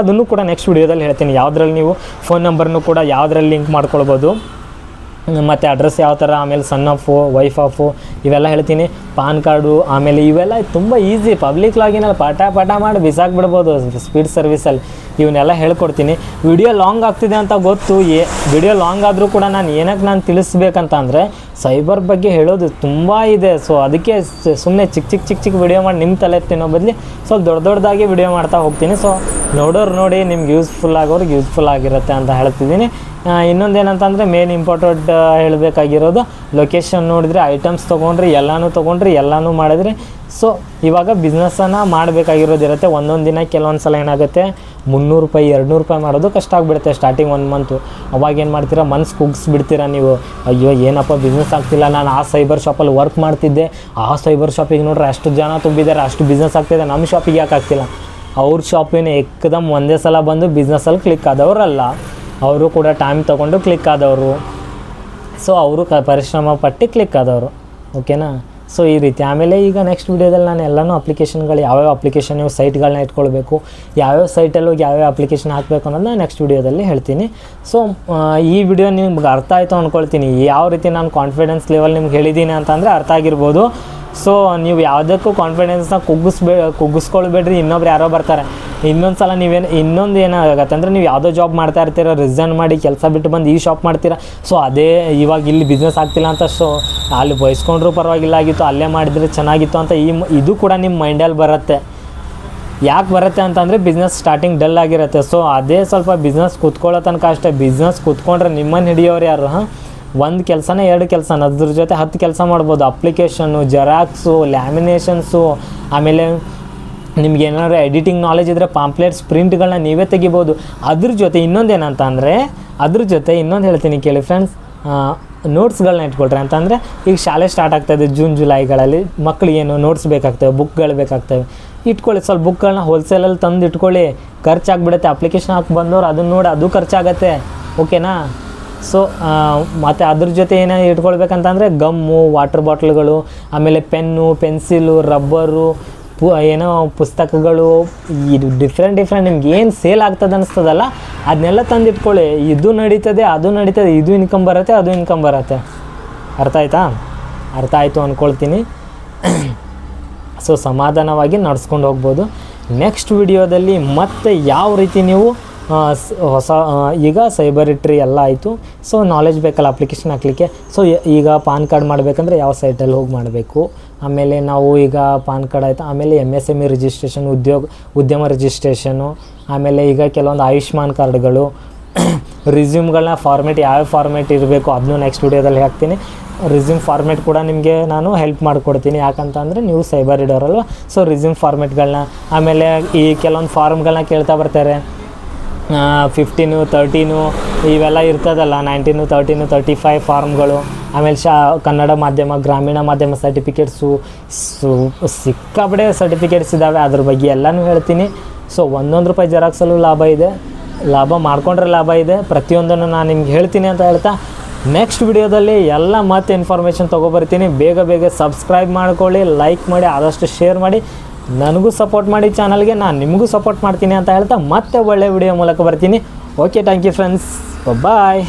ಅದನ್ನು ಕೂಡ ನೆಕ್ಸ್ಟ್ ವಿಡಿಯೋದಲ್ಲಿ ಹೇಳ್ತೀನಿ. ಯಾವುದ್ರಲ್ಲಿ ನೀವು ಫೋನ್ ನಂಬರ್ನು ಕೂಡ ಯಾವುದ್ರಲ್ಲಿ ಲಿಂಕ್ ಮಾಡ್ಕೊಳ್ಬೋದು. ಮತ್ತು ಅಡ್ರೆಸ್ ಯಾವ ಥರ ಆಮೇಲೆ ಸನ್ ಆಫು ವೈಫ್ ಆಫು ಇವೆಲ್ಲ ಹೇಳ್ತೀನಿ. ಪಾನ್ ಕಾರ್ಡು ಆಮೇಲೆ ಇವೆಲ್ಲ ತುಂಬ ಈಸಿ ಪಬ್ಲಿಕ್ ಲಾಗಿನಲ್ಲಿ ಪಾಠ ಪಾಠ ಮಾಡಿ ಬಿಸಾಕ್ಬಿಡ್ಬೋದು. ಸ್ಪೀಡ್ ಸರ್ವಿಸಲ್ಲಿ ಇವನ್ನೆಲ್ಲ ಹೇಳ್ಕೊಡ್ತೀನಿ. ವಿಡಿಯೋ ಲಾಂಗ್ ಆಗ್ತಿದೆ ಅಂತ ಗೊತ್ತು. ಏ ವಿಡಿಯೋ ಲಾಂಗ್ ಆದರೂ ಕೂಡ ನಾನು ಏನಕ್ಕೆ ನಾನು ತಿಳಿಸ್ಬೇಕಂತ ಅಂದರೆ ಸೈಬರ್ ಬಗ್ಗೆ ಹೇಳೋದು ತುಂಬ ಇದೆ. ಸೊ ಅದಕ್ಕೆ ಸುಮ್ಮನೆ ಚಿಕ್ಕ ಚಿಕ್ಕ ಚಿಕ್ಕ ಚಿಕ್ಕ ವಿಡಿಯೋ ಮಾಡಿ ನಿಮ್ಮ ತಲೆ ತಿನ್ನೋ ಬದಲಿ ಸ್ವಲ್ಪ ದೊಡ್ಡ ದೊಡ್ಡದಾಗಿ ವಿಡಿಯೋ ಮಾಡ್ತಾ ಹೋಗ್ತೀನಿ. ಸೊ ನೋಡೋರು ನೋಡಿ ನಿಮ್ಗೆ ಯೂಸ್ಫುಲ್ ಆಗೋರಿಗೆ ಯೂಸ್ಫುಲ್ ಆಗಿರುತ್ತೆ ಅಂತ ಹೇಳ್ತಿದ್ದೀನಿ. ಇನ್ನೊಂದು ಏನಂತಂದರೆ ಮೇನ್ ಇಂಪಾರ್ಟೆಂಟ್ ಹೇಳಬೇಕಾಗಿರೋದು ಲೊಕೇಶನ್ ನೋಡಿದ್ರೆ ಐಟಮ್ಸ್ ತೊಗೊಂಡ್ರಿ, ಎಲ್ಲನೂ ತೊಗೊಂಡ್ರಿ, ಎಲ್ಲನೂ ಮಾಡಿದ್ರಿ. ಸೊ ಇವಾಗ ಬಿಸ್ನೆಸ್ಸನ್ನು ಮಾಡಬೇಕಾಗಿರೋದಿರುತ್ತೆ. ಒಂದೊಂದು ದಿನ ಕೆಲವೊಂದು ಸಲ ಏನಾಗುತ್ತೆ? ಮುನ್ನೂರು ರೂಪಾಯಿ ಎರಡು ರೂಪಾಯಿ ಮಾಡೋದು ಕಷ್ಟ ಆಗಿಬಿಡುತ್ತೆ ಸ್ಟಾರ್ಟಿಂಗ್ ಒಂದು ಮಂತು ಅವಾಗ ಏನು ಮಾಡ್ತೀರಾ? ಮನ್ಸು ಕುಗ್ಸ್ಬಿಡ್ತೀರಾ ನೀವು. ಅಯ್ಯೋ, ಏನಪ್ಪ ಬಿಸ್ನೆಸ್ ಆಗ್ತಿಲ್ಲ. ನಾನು ಆ ಸೈಬರ್ ಶಾಪಲ್ಲಿ ವರ್ಕ್ ಮಾಡ್ತಿದ್ದೆ. ಆ ಸೈಬರ್ ಶಾಪಿಗೆ ನೋಡ್ರಿ ಅಷ್ಟು ಜನ ತುಂಬಿದ್ದಾರೆ. ಅಷ್ಟು ಬಿಸ್ನೆಸ್ ಆಗ್ತಿದೆ. ನಮ್ಮ ಶಾಪಿಗೆ ಯಾಕೆ ಆಗ್ತಿಲ್ಲ? ಅವ್ರ ಶಾಪಿನ ಎಕ್ದಮ್ ಒಂದೇ ಸಲ ಬಂದು ಬಿಸ್ನೆಸ್ಸಲ್ಲಿ ಕ್ಲಿಕ್ ಆದವರಲ್ಲ. ಅವರು ಕೂಡ ಟೈಮ್ ತೊಗೊಂಡು ಕ್ಲಿಕ್ ಆದವರು. ಸೊ ಅವರು ಪರಿಶ್ರಮ ಪಟ್ಟು ಕ್ಲಿಕ್ ಆದವರು. ಓಕೆನಾ ಸೊ ಈ ರೀತಿ. ಆಮೇಲೆ ಈಗ ನೆಕ್ಸ್ಟ್ ವೀಡಿಯೋದಲ್ಲಿ ನಾನು ಎಲ್ಲನೂ ಅಪ್ಲಿಕೇಶನ್ಗಳು ಯಾವ್ಯಾವ ಅಪ್ಲಿಕೇಶನ್ ನೀವು ಸೈಟ್ಗಳನ್ನ ಇಟ್ಕೊಳ್ಬೇಕು, ಯಾವ್ಯಾವ ಸೈಟಲ್ಲಿ ಹೋಗಿ ಯಾವ್ಯಾವ ಅಪ್ಲಿಕೇಶನ್ ಹಾಕಬೇಕು ಅನ್ನೋದನ್ನ ನೆಕ್ಸ್ಟ್ ವೀಡಿಯೋದಲ್ಲಿ ಹೇಳ್ತೀನಿ. ಸೊ ಈ ವಿಡಿಯೋ ನಿಮ್ಗೆ ಅರ್ಥ ಆಯಿತು ಅಂದ್ಕೊಳ್ತೀನಿ ಯಾವ ರೀತಿ ನಾನು ಕಾನ್ಫಿಡೆನ್ಸ್ ಲೆವೆಲ್ ನಿಮ್ಗೆ ಹೇಳಿದ್ದೀನಿ ಅಂತಂದರೆ ಅರ್ಥ ಆಗಿರ್ಬೋದು. ಸೊ ನೀವು ಯಾವುದಕ್ಕೂ ಕಾನ್ಫಿಡೆನ್ಸ್ನ ಕುಗ್ಗಿಸ್ಬೇ, ಕುಗ್ಗಿಸ್ಕೊಳ್ಬೇಡ್ರಿ. ಇನ್ನೊಬ್ರು ಯಾರೋ ಬರ್ತಾರೆ. ಇನ್ನೊಂದು ಸಲ ನೀವೇನು, ಇನ್ನೊಂದು ಏನಾಗತ್ತೆ ಅಂದರೆ ನೀವು ಯಾವುದೋ ಜಾಬ್ ಮಾಡ್ತಾ ಇರ್ತೀರ ರಿಸೈನ್ ಮಾಡಿ ಕೆಲಸ ಬಿಟ್ಟು ಬಂದು ಈ ಶಾಪ್ ಮಾಡ್ತೀರಾ. ಸೊ ಅದೇ ಇವಾಗ ಇಲ್ಲಿ ಬಿಸ್ನೆಸ್ ಆಗ್ತಿಲ್ಲ ಅಂತ ಸೊ ಅಲ್ಲಿ ಬಯಸ್ಕೊಂಡ್ರೂ ಪರವಾಗಿಲ್ಲ, ಆಗಿತ್ತು, ಅಲ್ಲೇ ಮಾಡಿದರೆ ಚೆನ್ನಾಗಿತ್ತು ಅಂತ ಈ ಇದು ಕೂಡ ನಿಮ್ಮ ಮೈಂಡಲ್ಲಿ ಬರುತ್ತೆ. ಯಾಕೆ ಬರುತ್ತೆ ಅಂತಂದರೆ ಬಿಸ್ನೆಸ್ ಸ್ಟಾರ್ಟಿಂಗ್ ಡಲ್ ಆಗಿರುತ್ತೆ. ಸೊ ಅದೇ ಸ್ವಲ್ಪ ಬಿಸ್ನೆಸ್ ಕೂತ್ಕೊಳ್ಳೋ ತನಕ ಅಷ್ಟೇ. ಬಿಸ್ನೆಸ್ ಕೂತ್ಕೊಂಡ್ರೆ ನಿಮ್ಮನ್ನು ಹಿಡಿಯೋರು ಯಾರು, ಹಾಂ? ಒಂದು ಕೆಲಸನೇ ಎರಡು ಕೆಲಸನ ಅದ್ರ ಜೊತೆ ಹತ್ತು ಕೆಲಸ ಮಾಡ್ಬೋದು. ಅಪ್ಲಿಕೇಶನ್ನು ಜೆರಾಕ್ಸು ಲ್ಯಾಮಿನೇಷನ್ಸು ಆಮೇಲೆ ನಿಮ್ಗೆ ಏನಾದ್ರು ಎಡಿಟಿಂಗ್ ನಾಲೆಜ್ ಇದ್ದರೆ ಪಾಂಪ್ಲೆಟ್ಸ್ ಪ್ರಿಂಟ್ಗಳನ್ನ ನೀವೇ ತೆಗಿಬೋದು. ಅದ್ರ ಜೊತೆ ಇನ್ನೊಂದೇನಂತ ಅಂದರೆ, ಅದ್ರ ಜೊತೆ ಇನ್ನೊಂದು ಹೇಳ್ತೀನಿ ಕೇಳಿ ಫ್ರೆಂಡ್ಸ್ ನೋಟ್ಸ್ಗಳನ್ನ ಇಟ್ಕೊಳ್ರಿ. ಅಂತಂದರೆ ಈಗ ಶಾಲೆ ಸ್ಟಾರ್ಟ್ ಆಗ್ತಾಯಿದೆ ಜೂನ್ ಜುಲೈಗಳಲ್ಲಿ ಮಕ್ಕಳಿಗೇನು ನೋಟ್ಸ್ ಬೇಕಾಗ್ತವೆ ಬುಕ್ಗಳು ಬೇಕಾಗ್ತವೆ. ಇಟ್ಕೊಳ್ಳಿ. ಸ್ವಲ್ಪ ಬುಕ್ಗಳನ್ನ ಹೋಲ್ಸೇಲಲ್ಲಿ ತಂದು ಇಟ್ಕೊಳ್ಳಿ. ಖರ್ಚಾಗ್ಬಿಡುತ್ತೆ. ಅಪ್ಲಿಕೇಶನ್ ಹಾಕಿ ಬಂದವ್ರು ಅದನ್ನ ನೋಡಿ ಅದು ಖರ್ಚಾಗತ್ತೆ. ಓಕೆನಾ ಸೊ ಮತ್ತು ಅದ್ರ ಜೊತೆ ಏನೇ ಇಟ್ಕೊಳ್ಬೇಕಂತಂದರೆ ಗಮ್ಮು ವಾಟರ್ ಬಾಟ್ಲ್ಗಳು ಆಮೇಲೆ ಪೆನ್ನು ಪೆನ್ಸಿಲು ರಬ್ಬರು ಪು, ಏನೋ ಪುಸ್ತಕಗಳು ಇದು ಡಿಫ್ರೆಂಟ್ ಡಿಫ್ರೆಂಟ್ ನಿಮ್ಗೆ ಏನು ಸೇಲ್ ಆಗ್ತದೆ ಅನಿಸ್ತದಲ್ಲ ಅದನ್ನೆಲ್ಲ ತಂದು ಇಟ್ಕೊಳ್ಳಿ ಇದು ನಡೀತದೆ, ಅದು ನಡೀತದೆ, ಇದು ಇನ್ಕಮ್ ಬರುತ್ತೆ, ಅದು ಇನ್ಕಮ್ ಬರುತ್ತೆ. ಅರ್ಥ ಆಯ್ತಾ? ಅರ್ಥ ಆಯಿತು ಅಂದ್ಕೊಳ್ತೀನಿ ಸೊ ಸಮಾಧಾನವಾಗಿ ನಡ್ಸ್ಕೊಂಡು ಹೋಗ್ಬೋದು. ನೆಕ್ಸ್ಟ್ ವಿಡಿಯೋದಲ್ಲಿ ಮತ್ತೆ ಯಾವ ರೀತಿ ನೀವು ಹೊಸ ಈಗ ಸೈಬರ್ ಇಟ್ರಿ ಎಲ್ಲ ಆಯಿತು. ಸೊ ನಾಲೆಜ್ ಬೇಕಲ್ಲ ಅಪ್ಲಿಕೇಶನ್ ಹಾಕ್ಲಿಕ್ಕೆ. ಸೊ ಈಗ ಪಾನ್ ಕಾರ್ಡ್ ಮಾಡಬೇಕಂದ್ರೆ ಯಾವ ಸೈಟಲ್ಲಿ ಹೋಗಿ ಮಾಡಬೇಕು? ಆಮೇಲೆ ನಾವು ಈಗ ಪಾನ್ ಕಾರ್ಡ್ ಆಯಿತು, ಆಮೇಲೆ M S M E registration Udyog, Udyam registration ಆಮೇಲೆ ಈಗ ಕೆಲವೊಂದು ಆಯುಷ್ಮಾನ್ ಕಾರ್ಡ್ಗಳು ರಿಸ್ಯೂಮ್ಗಳನ್ನ ಫಾರ್ಮೆಟ್ ಯಾವ ಫಾರ್ಮೆಟ್ ಇರಬೇಕು ಅದನ್ನು ನೆಕ್ಸ್ಟ್ ವಿಡಿಯೋದಲ್ಲಿ ಹಾಕ್ತೀನಿ. ರಿಸ್ಯೂಮ್ ಫಾರ್ಮೆಟ್ ಕೂಡ ನಿಮಗೆ ನಾನು ಹೆಲ್ಪ್ ಮಾಡಿಕೊಡ್ತೀನಿ. ಯಾಕಂತಂದರೆ ನೀವು ಸೈಬರ್ ಇಡೋರಲ್ವ ಸೊ ರಿಸ್ಯೂಮ್ ಫಾರ್ಮೆಟ್ಗಳನ್ನ ಆಮೇಲೆ ಈ ಕೆಲವೊಂದು ಫಾರ್ಮ್ಗಳನ್ನ ಕೇಳ್ತಾ ಬರ್ತಾರೆ. ಫಿಫ್ಟೀನು ತರ್ಟೀನು ಇವೆಲ್ಲ ಇರ್ತದಲ್ಲ ನೈನ್ಟೀನು ತರ್ಟೀನು ತರ್ಟಿ ಫೈವ್ ಫಾರ್ಮ್ಗಳು ಆಮೇಲೆ ಶಾ, ಕನ್ನಡ ಮಾಧ್ಯಮ, ಗ್ರಾಮೀಣ ಮಾಧ್ಯಮ ಸರ್ಟಿಫಿಕೇಟ್ಸು ಸು, ಸಿಕ್ಕಾಪಡೆ ಸರ್ಟಿಫಿಕೇಟ್ಸ್ ಇದ್ದಾವೆ ಅದ್ರ ಬಗ್ಗೆ ಎಲ್ಲನೂ ಹೇಳ್ತೀನಿ. ಸೊ ಒಂದೊಂದು ರೂಪಾಯಿ ಜೆರಾಕ್ಸಲ್ಲೂ ಲಾಭ ಇದೆ. ಲಾಭ ಮಾಡಿಕೊಂಡ್ರೆ ಲಾಭ ಇದೆ. ಪ್ರತಿಯೊಂದನ್ನು ನಾನು ನಿಮ್ಗೆ ಹೇಳ್ತೀನಿ ಅಂತ ಹೇಳ್ತಾ ನೆಕ್ಸ್ಟ್ ವಿಡಿಯೋದಲ್ಲಿ ಎಲ್ಲ ಮತ್ತೆ ಇನ್ಫಾರ್ಮೇಷನ್ ತೊಗೊಬರ್ತೀನಿ ಬೇಗ ಬೇಗ ಸಬ್ಸ್ಕ್ರೈಬ್ ಮಾಡ್ಕೊಳ್ಳಿ ಲೈಕ್ ಮಾಡಿ, ಆದಷ್ಟು ಶೇರ್ ಮಾಡಿ. ನನಗೂ ಸಪೋರ್ಟ್ ಮಾಡಿ ಚಾನಲ್ಗೆ ನಾನು ನಿಮಗೂ ಸಪೋರ್ಟ್ ಮಾಡ್ತೀನಿ ಅಂತ ಹೇಳ್ತಾ ಮತ್ತೆ ಒಳ್ಳೆ ವಿಡಿಯೋ ಮೂಲಕ ಬರ್ತೀನಿ. Okay thank you friends bye